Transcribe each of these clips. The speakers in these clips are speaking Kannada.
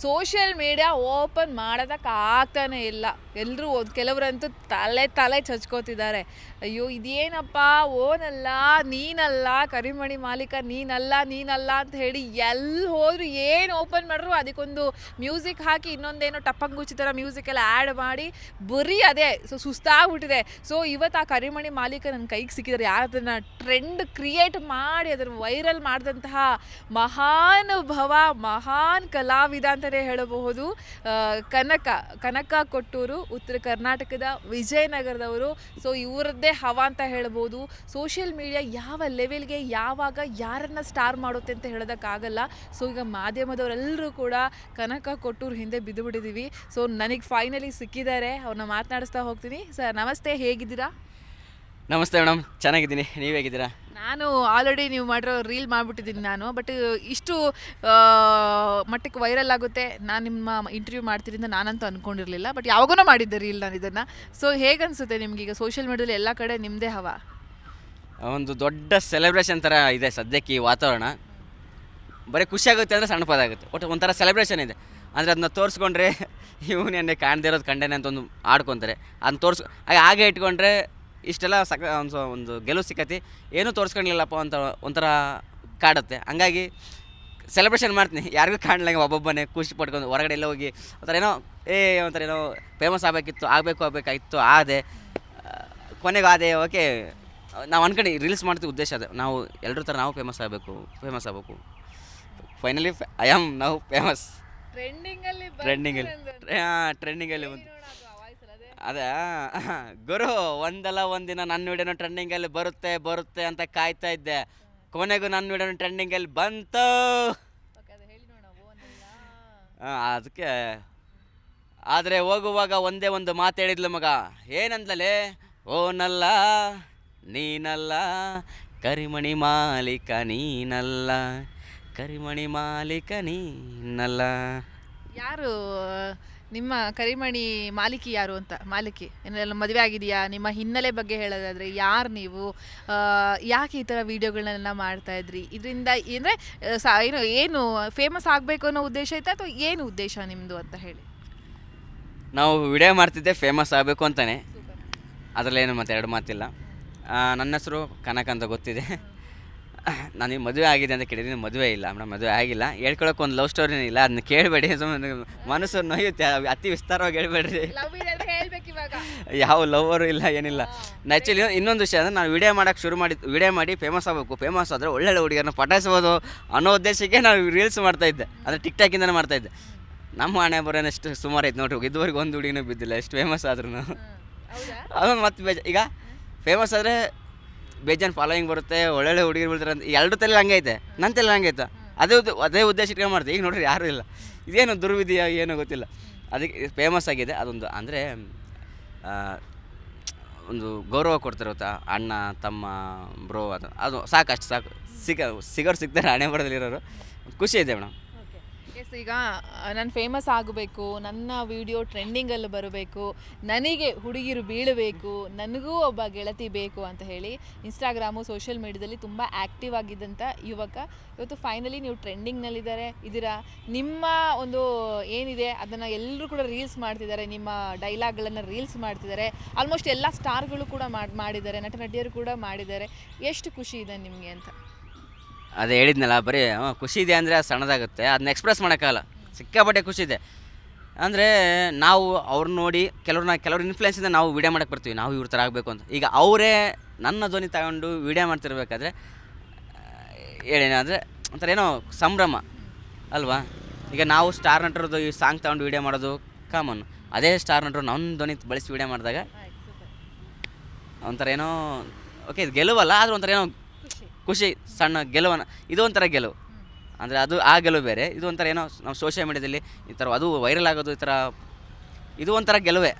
ಸೋಷಿಯಲ್ ಮೀಡಿಯಾ ಓಪನ್ ಮಾಡೋದಕ್ಕೆ ಆಗ್ತಾನೆ ಇಲ್ಲ. ಎಲ್ಲರೂ ಒಂದು, ಕೆಲವರಂತೂ ತಲೆ ತಲೆ ಚಚ್ಕೋತಿದ್ದಾರೆ. ಅಯ್ಯೋ, ಇದೇನಪ್ಪ? ಓನಲ್ಲ, ನೀನಲ್ಲ, ಕರಿಮಣಿ ಮಾಲೀಕ, ನೀನಲ್ಲ ನೀನಲ್ಲ ಅಂತ ಹೇಳಿ ಎಲ್ಲಿ ಹೋದರೂ ಏನು ಓಪನ್ ಮಾಡಿದ್ರು ಅದಕ್ಕೊಂದು ಮ್ಯೂಸಿಕ್ ಹಾಕಿ ಇನ್ನೊಂದೇನೋ ಟಪ್ಪಂಗುಚ್ಚಿ ಥರ ಮ್ಯೂಸಿಕೆಲ್ಲ ಆ್ಯಡ್ ಮಾಡಿ ಬರೀ ಅದೇ ಸೊ, ಸುಸ್ತಾಗ್ಬಿಟ್ಟಿದೆ. ಸೊ, ಇವತ್ತು ಆ ಕರಿಮಣಿ ಮಾಲೀಕ ನನ್ನ ಕೈಗೆ ಸಿಕ್ಕಿದ್ದಾರೆ ಅದನ್ನು ಟ್ರೆಂಡ್ ಕ್ರಿಯೇಟ್ ಮಾಡಿ ಅದನ್ನು ವೈರಲ್ ಮಾಡಿದಂತಹ ಮಹಾನುಭವ, ಮಹಾನ್ ಕಲಾವಿದ ಅಂತಲೇ ಹೇಳಬಹುದು. ಕನಕ ಕನಕ ಕೊಟ್ಟೂರು, ಉತ್ತರ ಕರ್ನಾಟಕದ ವಿಜಯನಗರದವರು. ಸೊ ಇವರದ್ದೇ ಹವಾ ಅಂತ ಹೇಳ್ಬೋದು ಸೋಷಿಯಲ್ ಮೀಡಿಯಾ ಯಾವ ಲೆವೆಲ್ಗೆ ಯಾವಾಗ ಯಾರನ್ನ ಸ್ಟಾರ್ ಮಾಡುತ್ತೆ ಅಂತ ಹೇಳೋದಕ್ಕಾಗಲ್ಲ. ಸೊ ಈಗ ಮಾಧ್ಯಮದವರೆಲ್ಲರೂ ಕೂಡ ಕನಕ ಕೊಟ್ಟೂರು ಹಿಂದೆ ಬಿದ್ದು ಬಿಟ್ಟಿದ್ದೀವಿ ಸೊ ನನಗೆ ಫೈನಲಿ ಸಿಕ್ಕಿದ್ದಾರೆ. ಅವ್ರನ್ನ ಮಾತನಾಡಿಸ್ತಾ ಹೋಗ್ತೀನಿ. ಸರ್ ನಮಸ್ತೆ. ಹೇಗಿದ್ದೀರಾ? ನಮಸ್ತೆ ಮೇಡಮ್ ಚೆನ್ನಾಗಿದ್ದೀನಿ. ನೀವು ಹೇಗಿದ್ದೀರಾ? ನಾನು ಆಲ್ರೆಡಿ ನೀವು ಮಾಡಿರೋ ರೀಲ್ ಮಾಡಿಬಿಟ್ಟಿದ್ದೀನಿ ನಾನು ಬಟ್ ಇಷ್ಟು ಮಟ್ಟಕ್ಕೆ ವೈರಲ್ ಆಗುತ್ತೆ ನಾನು ನಿಮ್ಮ ಇಂಟರ್ವ್ಯೂ ಮಾಡ್ತೀನಿ ಅಂತ ನಾನಂತೂ ಅಂದ್ಕೊಂಡಿರಲಿಲ್ಲ ಬಟ್ ಯಾವಾಗೂ ಮಾಡಿದ್ದೆ ರೀಲ್ ನಾನು ಇದನ್ನು. ಸೊ ಹೇಗನ್ಸುತ್ತೆ ನಿಮ್ಗೆ ಈಗ ಸೋಷಿಯಲ್ ಮೀಡಿಯಾದಲ್ಲಿ ಎಲ್ಲ ಕಡೆ ನಿಮ್ಮದೇ ಹವಾ? ಒಂದು ದೊಡ್ಡ ಸೆಲೆಬ್ರೇಷನ್ ಥರ ಇದೆ ಸದ್ಯಕ್ಕೆ ಈ ವಾತಾವರಣ. ಬರೀ ಖುಷಿ ಆಗುತ್ತೆ ಅಂದರೆ ಸಣ್ಣ ಪದ ಆಗುತ್ತೆ ಒಟ್ಟು ಒಂಥರ ಸೆಲೆಬ್ರೇಷನ್ ಇದೆ. ಅಂದರೆ ಅದನ್ನ ತೋರಿಸ್ಕೊಂಡ್ರೆ ಇವನು ಎಣ್ಣೆ ಕಾಣದೇ ಇರೋದು ಕಂಡೇನೆ ಅಂತ ಒಂದು ಆಡ್ಕೊತಾರೆ. ಅದನ್ನ ತೋರಿಸ್ ಹಾಗೆ ಹಾಗೆ ಇಟ್ಕೊಂಡ್ರೆ ಇಷ್ಟೆಲ್ಲ ಸಕ ಒಂದು ಸ- ಒಂದು ಗೆಲುವು ಸಿಕ್ಕತಿ. ಏನೂ ತೋರಿಸ್ಕೊಂಡಿಲ್ಲಪ್ಪ ಅಂತ ಒಂಥರ ಕಾಡುತ್ತೆ. ಹಂಗಾಗಿ ಸೆಲೆಬ್ರೇಷನ್ ಮಾಡ್ತೀನಿ. ಯಾರಿಗೂ ಕಾಣಲಂಗೆ ಒಬ್ಬೊಬ್ಬನೇ ಖುಷಿ ಪಡ್ಕೊಂಡು ಹೊರಗಡೆ ಎಲ್ಲ ಹೋಗಿ ಒಂಥರ ಏನೋ ಏ ಒಂಥರ ಏನೋ ಫೇಮಸ್ ಆಗಬೇಕಿತ್ತು ಆಗಬೇಕು ಆಗಬೇಕಾಗಿತ್ತು ಆದೆ. ಕೊನೆಗೆ ಆದೆ ಓಕೆ. ನಾವು ಅನ್ಕೊಂಡು ರೀಲ್ಸ್ ಮಾಡ್ತೀವಿ ಉದ್ದೇಶ ಅದೇ. ನಾವು ಎಲ್ಲರೂ ಥರ ನಾವು ಫೇಮಸ್ ಆಗಬೇಕು ಫೇಮಸ್ ಆಗಬೇಕು. ಫೈನಲಿ ಐ ಆಮ್ ನಾವು ಫೇಮಸ್ ಟ್ರೆಂಡಿಂಗಲ್ಲಿ ಟ್ರೆಂಡಿಂಗಲ್ಲಿ ಟ್ರೆಂಡಿಂಗಲ್ಲಿ ಒಂದು ಅದೇ ಗುರು ಒಂದಲ್ಲ ಒಂದಿನ ನನ್ನ ವಿಡಿಯೋನು ಟ್ರೆಂಡಿಂಗಲ್ಲಿ ಬರುತ್ತೆ ಬರುತ್ತೆ ಅಂತ ಕಾಯ್ತಾ ಇದ್ದೆ. ಕೊನೆಗೂ ನನ್ನ ವಿಡಿಯೋನು ಟ್ರೆಂಡಿಂಗಲ್ಲಿ ಬಂತು. ಆ, ಅದಕ್ಕೆ ಆದರೆ ಹೋಗುವಾಗ ಒಂದೇ ಒಂದು ಮಾತು ಹೇಳಿದ್ಲು ಮಗ. ಏನಂದ್ಲಲೆ? ಓನಲ್ಲ ನೀನಲ್ಲ ಕರಿಮಣಿ ಮಾಲೀಕ ನೀನಲ್ಲ ಕರಿಮಣಿ ಮಾಲೀಕ ನೀನಲ್ಲ. ಯಾರು ನಿಮ್ಮ ಕರಿಮಣಿ ಮಾಲಿಕಿ ಯಾರು ಅಂತ? ಮಾಲಿಕಿ. ಏನೆಲ್ಲ ಮದುವೆ ಆಗಿದೆಯಾ? ನಿಮ್ಮ ಹಿನ್ನೆಲೆ ಬಗ್ಗೆ ಹೇಳೋದಾದರೆ ಯಾರು ನೀವು? ಯಾಕೆ ಈ ಥರ ವೀಡಿಯೋಗಳನ್ನೆಲ್ಲ ಮಾಡ್ತಾ ಇದ್ರಿ? ಇದರಿಂದ ಅಂದರೆ ಏನು ಏನು ಫೇಮಸ್ ಆಗಬೇಕು ಅನ್ನೋ ಉದ್ದೇಶ ಐತೆ ಅಥವಾ ಏನು ಉದ್ದೇಶ ನಿಮ್ಮದು ಅಂತ ಹೇಳಿ? ನಾವು ವಿಡಿಯೋ ಮಾಡ್ತಿದ್ದೆ ಫೇಮಸ್ ಆಗಬೇಕು ಅಂತಾನೆ. ಅದರಲ್ಲೇನು ಮತ್ತೆ ಎರಡು ಮಾತಿಲ್ಲ. ನನ್ನ ಹೆಸರು ಕನಕ ಅಂತ ಗೊತ್ತಿದೆ. ನನಗೆ ಮದುವೆ ಆಗಿದೆ ಅಂತ ಕೇಳಿದ್ದೀನಿ ಮದುವೆ ಇಲ್ಲ ಮೇಡಮ್ ಮದುವೆ ಆಗಿಲ್ಲ. ಹೇಳ್ಕೊಳಕ್ಕೆ ಒಂದು ಲವ್ ಸ್ಟೋರಿ ಇಲ್ಲ ಅದನ್ನ ಕೇಳಬೇಡಿ ಸುಮ್ಮನೆ ಮನಸ್ಸು ನೋಯುತ್ತೆ. ಅವ್ ಅತಿ ವಿಸ್ತಾರವಾಗಿ ಹೇಳ್ಬೇಡ್ರಿ. ಹೇಳ್ಬೇಕು ಇವಾಗ. ಯಾವ ಲವರು ಇಲ್ಲ ಏನಿಲ್ಲ. ಆ್ಯಕ್ಚುಲಿ ಇನ್ನೊಂದು ವಿಷಯ ಅಂದರೆ ನಾನು ವಿಡಿಯೋ ಮಾಡೋಕ್ಕೆ ಶುರು ಮಾಡಿ ವಿಡಿಯೋ ಮಾಡಿ ಫೇಮಸ್ ಆಗಬೇಕು. ಫೇಮಸ್ ಆದರೆ ಒಳ್ಳೊಳ್ಳೆ ಹುಡುಗಿಯನ್ನು ಪಟಾಯಿಸ್ಬೋದು ಅನ್ನೋ ಉದ್ದೇಶಕ್ಕೆ ನಾನು ರೀಲ್ಸ್ ಮಾಡ್ತಾಯಿದ್ದೆ ಅಂದರೆ ಟಿಕ್ ಮಾಡ್ತಾ ಮಾಡ್ತಾಯಿದ್ದೆ ನಮ್ಮ ಹಣೆ ಬರೋನಷ್ಟು ಸುಮಾರು ಐತೆ ನೋಡ್ರಿ. ಇದುವರೆಗೆ ಒಂದು ಹುಡುಗಿನೂ ಬಿದ್ದಿಲ್ಲ ಎಷ್ಟು ಫೇಮಸ್ ಆದ್ರೂ ಅದೊಂದು ಮತ್ತೆ ಬೇಜ ಈಗ ಫೇಮಸ್ ಆದರೆ ಬೇಜಾನ್ ಫಾಲೋಯಿಂಗ್ ಬರುತ್ತೆ, ಒಳ್ಳೊಳ್ಳೆ ಹುಡುಗಿರು ಬೀಳ್ತಾರೆ ಅಂತ ಎರಡು ತಲೆ ಹಂಗೆ ಐತೆ ನನ್ನ ತಲೆ ಹಂಗೆ ಐತೆ. ಅದೇ ಉದ್ದ- ಅದೇ ಉದ್ದೇಶ ಇಟ್ಕೊಂಡು ಮಾಡ್ತೀವಿ. ಈಗ ನೋಡ್ರಿ, ಯಾರೂ ಇಲ್ಲ. ಇದೇನು ದುರ್ವಿಧಿಯ ಏನೋ ಗೊತ್ತಿಲ್ಲ. ಅದಕ್ಕೆ ಫೇಮಸ್ ಆಗಿದೆ. ಅದೊಂದು, ಅಂದರೆ ಒಂದು ಗೌರವ ಕೊಡ್ತಾರೆ ಗೊತ್ತಾ ಅಣ್ಣ, ತಮ್ಮ ಬ್ರೋ ಅದು ಅದು ಸಾಕಷ್ಟು ಸಾಕು. ಸಿಗ, ಸಿಗೋರು ಸಿಗ್ತಾರೆ ಹಣೆ ಬರದಲ್ಲಿರೋರು ಖುಷಿ ಇದೆ ಮೇಡಮ್. ಎಸ್ ಈಗ ನಾನು ಫೇಮಸ್ ಆಗಬೇಕು, ನನ್ನ ವಿಡಿಯೋ ಟ್ರೆಂಡಿಂಗಲ್ಲಿ ಬರಬೇಕು, ನನಗೆ ಹುಡುಗಿರು ಬೀಳಬೇಕು, ನನಗೂ ಒಬ್ಬ ಗೆಳತಿ ಬೇಕು ಅಂತ ಹೇಳಿ ಇನ್ಸ್ಟಾಗ್ರಾಮು ಸೋಷಿಯಲ್ ಮೀಡ್ಯಾದಲ್ಲಿ ತುಂಬ ಆ್ಯಕ್ಟಿವ್ ಆಗಿದ್ದಂಥ ಯುವಕ. ಇವತ್ತು ಫೈನಲಿ ನೀವು ಟ್ರೆಂಡಿಂಗ್ನಲ್ಲಿದ್ದಾರೆ ಇದ್ದೀರಾ ನಿಮ್ಮ ಒಂದು ಏನಿದೆ, ಅದನ್ನು ಎಲ್ಲರೂ ಕೂಡ ರೀಲ್ಸ್ ಮಾಡ್ತಿದ್ದಾರೆ, ನಿಮ್ಮ ಡೈಲಾಗ್ಗಳನ್ನು ರೀಲ್ಸ್ ಮಾಡ್ತಿದ್ದಾರೆ. ಆಲ್ಮೋಸ್ಟ್ ಎಲ್ಲ ಸ್ಟಾರ್ಗಳು ಕೂಡ ಮಾಡಿ, ಮಾಡಿದ್ದಾರೆ ನಟ ನಟಿಯರು ಕೂಡ ಮಾಡಿದ್ದಾರೆ. ಎಷ್ಟು ಖುಷಿ ಇದೆ ನಿಮಗೆ ಅಂತ? ಅದೇ ಹೇಳಿದ್ನಲ್ಲ, ಬರೀ ಖುಷಿ ಇದೆ ಅಂದರೆ ಅದು ಸಣ್ಣದಾಗುತ್ತೆ. ಅದನ್ನ ಎಕ್ಸ್ಪ್ರೆಸ್ ಮಾಡೋಕ್ಕಾಗಲ್ಲ. ಸಿಕ್ಕಾಪಟ್ಟೆ ಖುಷಿ ಇದೆ. ಅಂದರೆ ನಾವು ಅವ್ರನ್ನ ನೋಡಿ ಕೆಲವ್ರನ್ನ ಕೆಲವ್ರ ಇನ್ಫ್ಲುಯೆನ್ಸಿಂದ ನಾವು ವೀಡಿಯೋ ಮಾಡಕ್ಕೆ ಬರ್ತೀವಿ. ನಾವು ಇವ್ರ ಥರ ಆಗಬೇಕು ಅಂತ. ಈಗ ಅವರೇ ನನ್ನ ಧ್ವನಿ ತಗೊಂಡು ವೀಡಿಯೋ ಮಾಡ್ತಿರ್ಬೇಕಾದ್ರೆ ಹೇಳೇನಂದರೆ ಒಂಥರ ಏನೋ ಸಂಭ್ರಮ, ಅಲ್ವಾ? ಈಗ ನಾವು ಸ್ಟಾರ್ ನಟರದ್ದು ಈ ಸಾಂಗ್ ತಗೊಂಡು ವೀಡಿಯೋ ಮಾಡೋದು ಕಾಮನ್ ಅದೇ ಸ್ಟಾರ್ ನಟರು ನನ್ನ ಧ್ವನಿ ಬಳಸಿ ವೀಡಿಯೋ ಮಾಡಿದಾಗ, ಒಂಥರ ಏನೋ ಓಕೆ ಇದು ಗೆಲುವಲ್ಲ, ಆದರೂ ಒಂಥರ ಏನೋ ಖುಷಿ, ಸಣ್ಣ ಗೆಲುವನ್ನು. ಇದು ಒಂಥರ ಗೆಲುವು. ಅಂದರೆ ಅದು ಆ ಗೆಲುವು ಬೇರೆ. ಇದು ಒಂಥರ ಏನೋ ನಾವು ಸೋಷಿಯಲ್ ಮೀಡ್ಯಾದಲ್ಲಿ ಈ ಥರ ಅದು ವೈರಲ್ ಆಗೋದು ಈ ಥರ ಇದು ಒಂಥರ ಗೆಲುವೇ.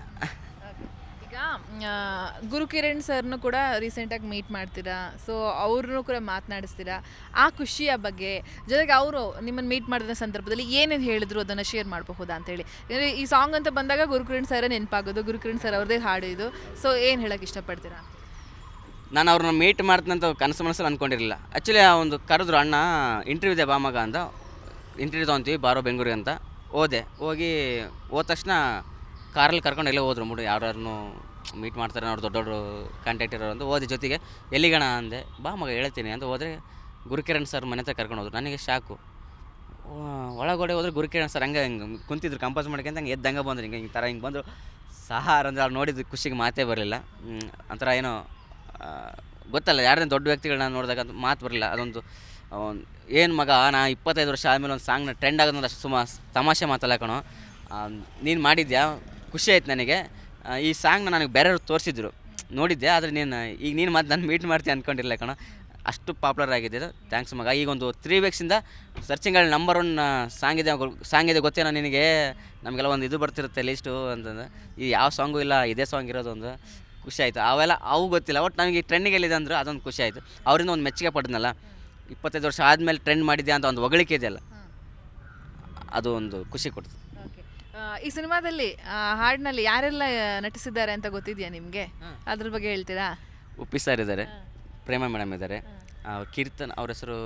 ಈಗ ಗುರುಕಿರಣ್ ಸರ್ನು ಕೂಡ ರೀಸೆಂಟಾಗಿ ಮೀಟ್ ಮಾಡ್ತೀರಾ? ಸೊ ಅವ್ರನ್ನೂ ಕೂಡ ಮಾತನಾಡಿಸ್ತೀರಾ? ಆ ಖುಷಿಯ ಬಗ್ಗೆ, ಜೊತೆಗೆ ಅವರು ನಿಮ್ಮನ್ನು ಮೀಟ್ ಮಾಡಿದ ಸಂದರ್ಭದಲ್ಲಿ ಏನೇನು ಹೇಳಿದ್ರು ಅದನ್ನು ಶೇರ್ ಮಾಡಬಹುದಾ ಅಂತೇಳಿ. ಅಂದರೆ ಈ ಸಾಂಗ್ ಅಂತ ಬಂದಾಗ ಗುರುಕಿರಣ್ ಸರ್ ನೆನಪಾಗೋದು, ಗುರುಕಿರಣ್ ಸರ್ ಅವ್ರದ್ದೇ ಹಾಡು ಇದು. ಸೊ ಏನು ಹೇಳಕ್ಕೆ ಇಷ್ಟಪಡ್ತೀರಾ? ನಾನು ಅವ್ರನ್ನ ಮೀಟ್ ಮಾಡ್ತಂತ ಕನಸು ಮನಸ್ಸಲ್ಲಿ ಅಂದ್ಕೊಂಡಿರಲಿಲ್ಲ ಆ್ಯಕ್ಚುಲಿ ಆ ಒಂದು ಕರೆದ್ರು, ಅಣ್ಣ ಇಂಟರ್ವ್ಯೂ ಇದೆ ಬಾಮಗ ಅಂತ. ಇಂಟರ್ವ್ಯೂ ತೊಗೊತೀವಿ, ಬಾರೋ ಬೆಂಗಳೂರಿಗೆ ಅಂತ. ಹೋದೆ. ಹೋಗಿ ಹೋದ ತಕ್ಷಣ ಕಾರಲ್ಲಿ ಕರ್ಕೊಂಡು ಎಲ್ಲೇ ಹೋದ್ರು. ಮುಡು, ಯಾರ್ಯಾರನ್ನು ಮೀಟ್ ಮಾಡ್ತಾರೆ, ಅವ್ರು ದೊಡ್ಡ ದೊಡ್ಡ ಕಾಂಟ್ಯಾಕ್ಟ್ ಇರೋರು ಅಂತ. ಹೋದೆ ಜೊತೆಗೆ, ಎಲ್ಲಿಗಣ? ಅಂದೆ. ಬಾ ಮಗ ಹೇಳ್ತೀನಿ. ಅಂತ ಹೋದರೆ ಗುರುಕಿರಣ್ ಸರ್ ಮನೆ ಹತ್ರ ಕರ್ಕೊಂಡು ಹೋದ್ರು. ನನಗೆ ಶಾಕು. ಒಳಗಡೆ ಹೋದ್ರೆ ಗುರುಕಿರಣ್ ಸರ್ ಹಂಗೆ ಹಿಂಗೆ ಕುಂತಿದ್ರು ಕಂಪೋಸ್ ಮಾಡ್ಕೊಂತ ಹಂಗೆ ಎದ್ದಂಗೆ ಬಂದ್ರು. ಹಿಂಗೆ ಹಿಂಗೆ ಥರ ಹಿಂಗೆ ಬಂದರು. ಸಹ ಅಂದ್ರೆ ಅವ್ರು ನೋಡಿದ್ದು ಖುಷಿಗೆ ಮಾತೇ ಬರಲಿಲ್ಲ. ಒಂಥರ ಏನೋ ಗೊತ್ತಲ್ಲ, ಯಾರದೇ ದೊಡ್ಡ ವ್ಯಕ್ತಿಗಳನ್ನ ನೋಡಿದಾಗ ಅದು ಮಾತು ಬರಲಿಲ್ಲ. ಅದೊಂದು ಏನು ಮಗ, ನಾ ಇಪ್ಪತ್ತೈದು ವರ್ಷ ಆದಮೇಲೆ ಒಂದು ಸಾಂಗ್ನ ಟ್ರೆಂಡ್ ಆಗೋದಂದ್ರೆ ಅಷ್ಟು ಸುಮಾ, ತಮಾಷೆ ಮಾತಲ್ಲ ಕಣೋ. ನೀನು ಮಾಡಿದ್ಯಾ? ಖುಷಿ ಆಯ್ತು ನನಗೆ. ಈ ಸಾಂಗ್ನ ನನಗೆ ಬೇರೆಯವ್ರು ತೋರಿಸಿದ್ರು. ನೋಡಿದ್ದೆ ಆದರೆ ನೀನು, ಈಗ ನೀನು ಮತ್ತೆ ನಾನು ಮೀಟ್ ಮಾಡ್ತೀನಿ ಅಂದ್ಕೊಂಡಿರಲ್ಲ ಕಣೋ. ಅಷ್ಟು ಪಾಪ್ಯುಲರ್ ಆಗಿದೆ ಥ್ಯಾಂಕ್ಸ್ ಮಗ. ಈಗ ಒಂದು ತ್ರೀ ವೀಕ್ಸಿಂದ ಸರ್ಚಿಂಗಲ್ಲಿ ನಂಬರ್ ಒನ್ ಸಾಂಗ್ ಇದೆ ಸಾಂಗ್ ಇದೆ ಗೊತ್ತೇನೋ ನಿನಗೆ? ನಮಗೆಲ್ಲ ಒಂದು ಇದು ಬರ್ತಿರುತ್ತೆ ಲೀಸ್ಟು ಅಂತಂದು. ಈ ಯಾವ ಸಾಂಗು ಇಲ್ಲ, ಇದೇ ಸಾಂಗ್ ಇರೋದು ಒಂದು. ಖುಷಿ ಆಯಿತು. ಅವೆಲ್ಲ ಅವು ಗೊತ್ತಿಲ್ಲ. ಒಟ್ಟು ನನಗೆ ಈ ಟ್ರೆಂಡಿಗೆ ಎಲ್ಲಿದೆ ಅಂದ್ರೆ ಅದೊಂದು ಖುಷಿ ಆಯಿತು. ಅವರಿಂದ ಒಂದು ಮೆಚ್ಚುಗೆ ಪಡೆದ್ನಲ್ಲ ಇಪ್ಪತ್ತೈದು ವರ್ಷ ಆದಮೇಲೆ ಟ್ರೆಂಡ್ ಮಾಡಿದ್ಯಾ ಅಂತ ಒಂದು ಹೊಗಳಿಕೆ ಇದೆಯಲ್ಲ ಅದು ಒಂದು ಖುಷಿ ಕೊಡ್ತು ಓಕೆ ಈ ಸಿನಿಮಾದಲ್ಲಿ ಹಾಡಿನಲ್ಲಿ ಯಾರೆಲ್ಲ ನಟಿಸಿದ್ದಾರೆ ಅಂತ ಗೊತ್ತಿದೆಯಾ ನಿಮಗೆ? ಅದ್ರ ಬಗ್ಗೆ ಹೇಳ್ತೀರಾ? ಉಪ್ಪಿ ಸರ್ ಇದ್ದಾರೆ. ಪ್ರೇಮ ಮೇಡಮ್ ಇದ್ದಾರೆ. ಕೀರ್ತನ್ ಅವ್ರ ಹೆಸರು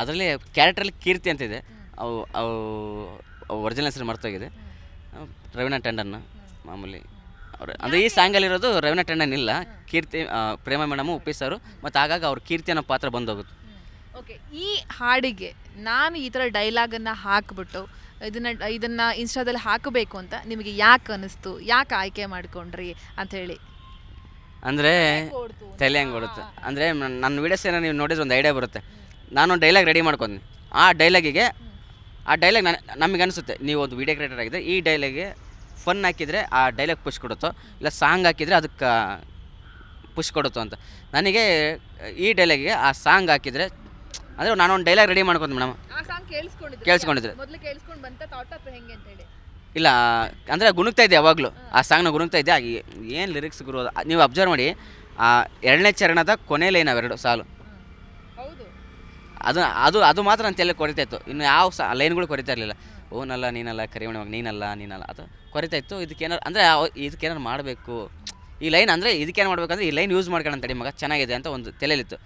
ಅದರಲ್ಲಿ ಕ್ಯಾರೆಕ್ಟ್ರಲ್ಲಿ ಕೀರ್ತಿ ಅಂತಿದೆ ಅವು ಅವು ಒರಿಜಿನಲ್ ಹೆಸರು ಮರ್ತೋಗಿದೆ. ರವೀನಾ ಟಂಡನ್ ಮಾಮೂಲಿ. ಅಂದರೆ ಈ ಸಾಂಗಲ್ಲಿರೋದು ರವೀನಾ ಟಂಡನ್ ಇಲ್ಲ. ಕೀರ್ತಿ ಪ್ರೇಮ ಮೇಡಮು ಉಪ್ಪಿ ಸರು ಮತ್ತು ಆಗಾಗ ಅವ್ರ ಕೀರ್ತಿ ಅನ್ನೋ ಪಾತ್ರ ಬಂದೋಗುತ್ತೆ. ಓಕೆ ಈ ಹಾಡಿಗೆ ನಾನು ಈ ಥರ ಡೈಲಾಗನ್ನು ಹಾಕ್ಬಿಟ್ಟು ಇದನ್ನ ಇದನ್ನ ಇನ್ಸ್ಟಾದಲ್ಲಿ ಹಾಕಬೇಕು ಅಂತ ನಿಮಗೆ ಯಾಕೆ ಅನಿಸ್ತು? ಯಾಕೆ ಆಯ್ಕೆ ಮಾಡ್ಕೊಂಡ್ರಿ ಅಂತ ಹೇಳಿ. ಅಂದರೆ ತಲೆ ಹಂಗೆ ಓಡುತ್ತೆ? ಅಂದರೆ ನನ್ನ ವಿಡಿಯೋಸ್ ಏನೋ ನೀವು ನೋಡಿದ್ರೆ ಒಂದು ಐಡಿಯಾ ಬರುತ್ತೆ. ನಾನು ಡೈಲಾಗ್ ರೆಡಿ ಮಾಡ್ಕೊಂತೀನಿ ಆ ಡೈಲಾಗಿಗೆ ಆ ಡೈಲಾಗ್ ನಮಗೆ ಅನಿಸುತ್ತೆ ನೀವು ಒಂದು ವೀಡಿಯೋ ಕ್ರಿಯೇಟರ್ ಆಗಿದೆ ಈ ಡೈಲಾಗ್ಗೆ ಫನ್ ಹಾಕಿದರೆ ಆ ಡೈಲಾಗ್ ಪುಷ್ ಕೊಡುತ್ತೋ? ಇಲ್ಲ ಸಾಂಗ್ ಹಾಕಿದರೆ ಅದಕ್ಕೆ ಪುಷ್ ಕೊಡುತ್ತೋ ಅಂತ? ನನಗೆ ಈ ಡೈಲಾಗಿಗೆ ಆ ಸಾಂಗ್ ಹಾಕಿದರೆ ಅಂದರೆ ನಾನು ಒಂದು ಡೈಲಾಗ್ ರೆಡಿ ಮಾಡ್ಕೊತೀನಿ ಮೇಡಮ್. ಕೇಳಿಸ್ಕೊಂಡಿದ್ರೆ? ಇಲ್ಲ ಅಂದರೆ ಗುಣಗ್ತಾ ಇದೆ ಯಾವಾಗಲೂ. ಆ ಸಾಂಗ್ನ ಗುಣಗ್ತಾ ಇದೆ ಏನು ಲಿರಿಕ್ಸ್ ಗುರು ನೀವು ಅಬ್ಸರ್ವ್ ಮಾಡಿ ಆ ಎರಡನೇ ಚರಣದ ಕೊನೆ ಲೈನ್ ಅವೆರಡು ಸಾಲು. ಹೌದು. ಅದು ಅದು ಅದು ಮಾತ್ರ ನನ್ನ ತಲೆ ಕೊರಿತಾ ಇತ್ತು. ಇನ್ನು ಯಾವ ಸಾ ಲೈನ್ಗಳು ಕೊರಿತಾ ಇರಲಿಲ್ಲ. ಓನಲ್ಲ, ನೀನಲ್ಲ, ಕರಿಮಣಿ ಮಗ, ನೀನಲ್ಲ ನೀನಲ್ಲ. ಅದು ಕೊರಿತಾ ಇತ್ತು. ಇದಕ್ಕೇನಾರು ಅಂದರೆ ಇದಕ್ಕೇನಾರು ಮಾಡಬೇಕು. ಈ ಲೈನ್ ಅಂದರೆ ಇದಕ್ಕೇನು ಮಾಡ್ಬೇಕಂದ್ರೆ ಈ ಲೈನ್ ಯೂಸ್ ಮಾಡ್ಕೊಂಡು ಅಂತ ಮಗ. ಚೆನ್ನಾಗಿದೆ ಅಂತ ಒಂದು ತಲೆಯಲ್ಲಿತ್ತು.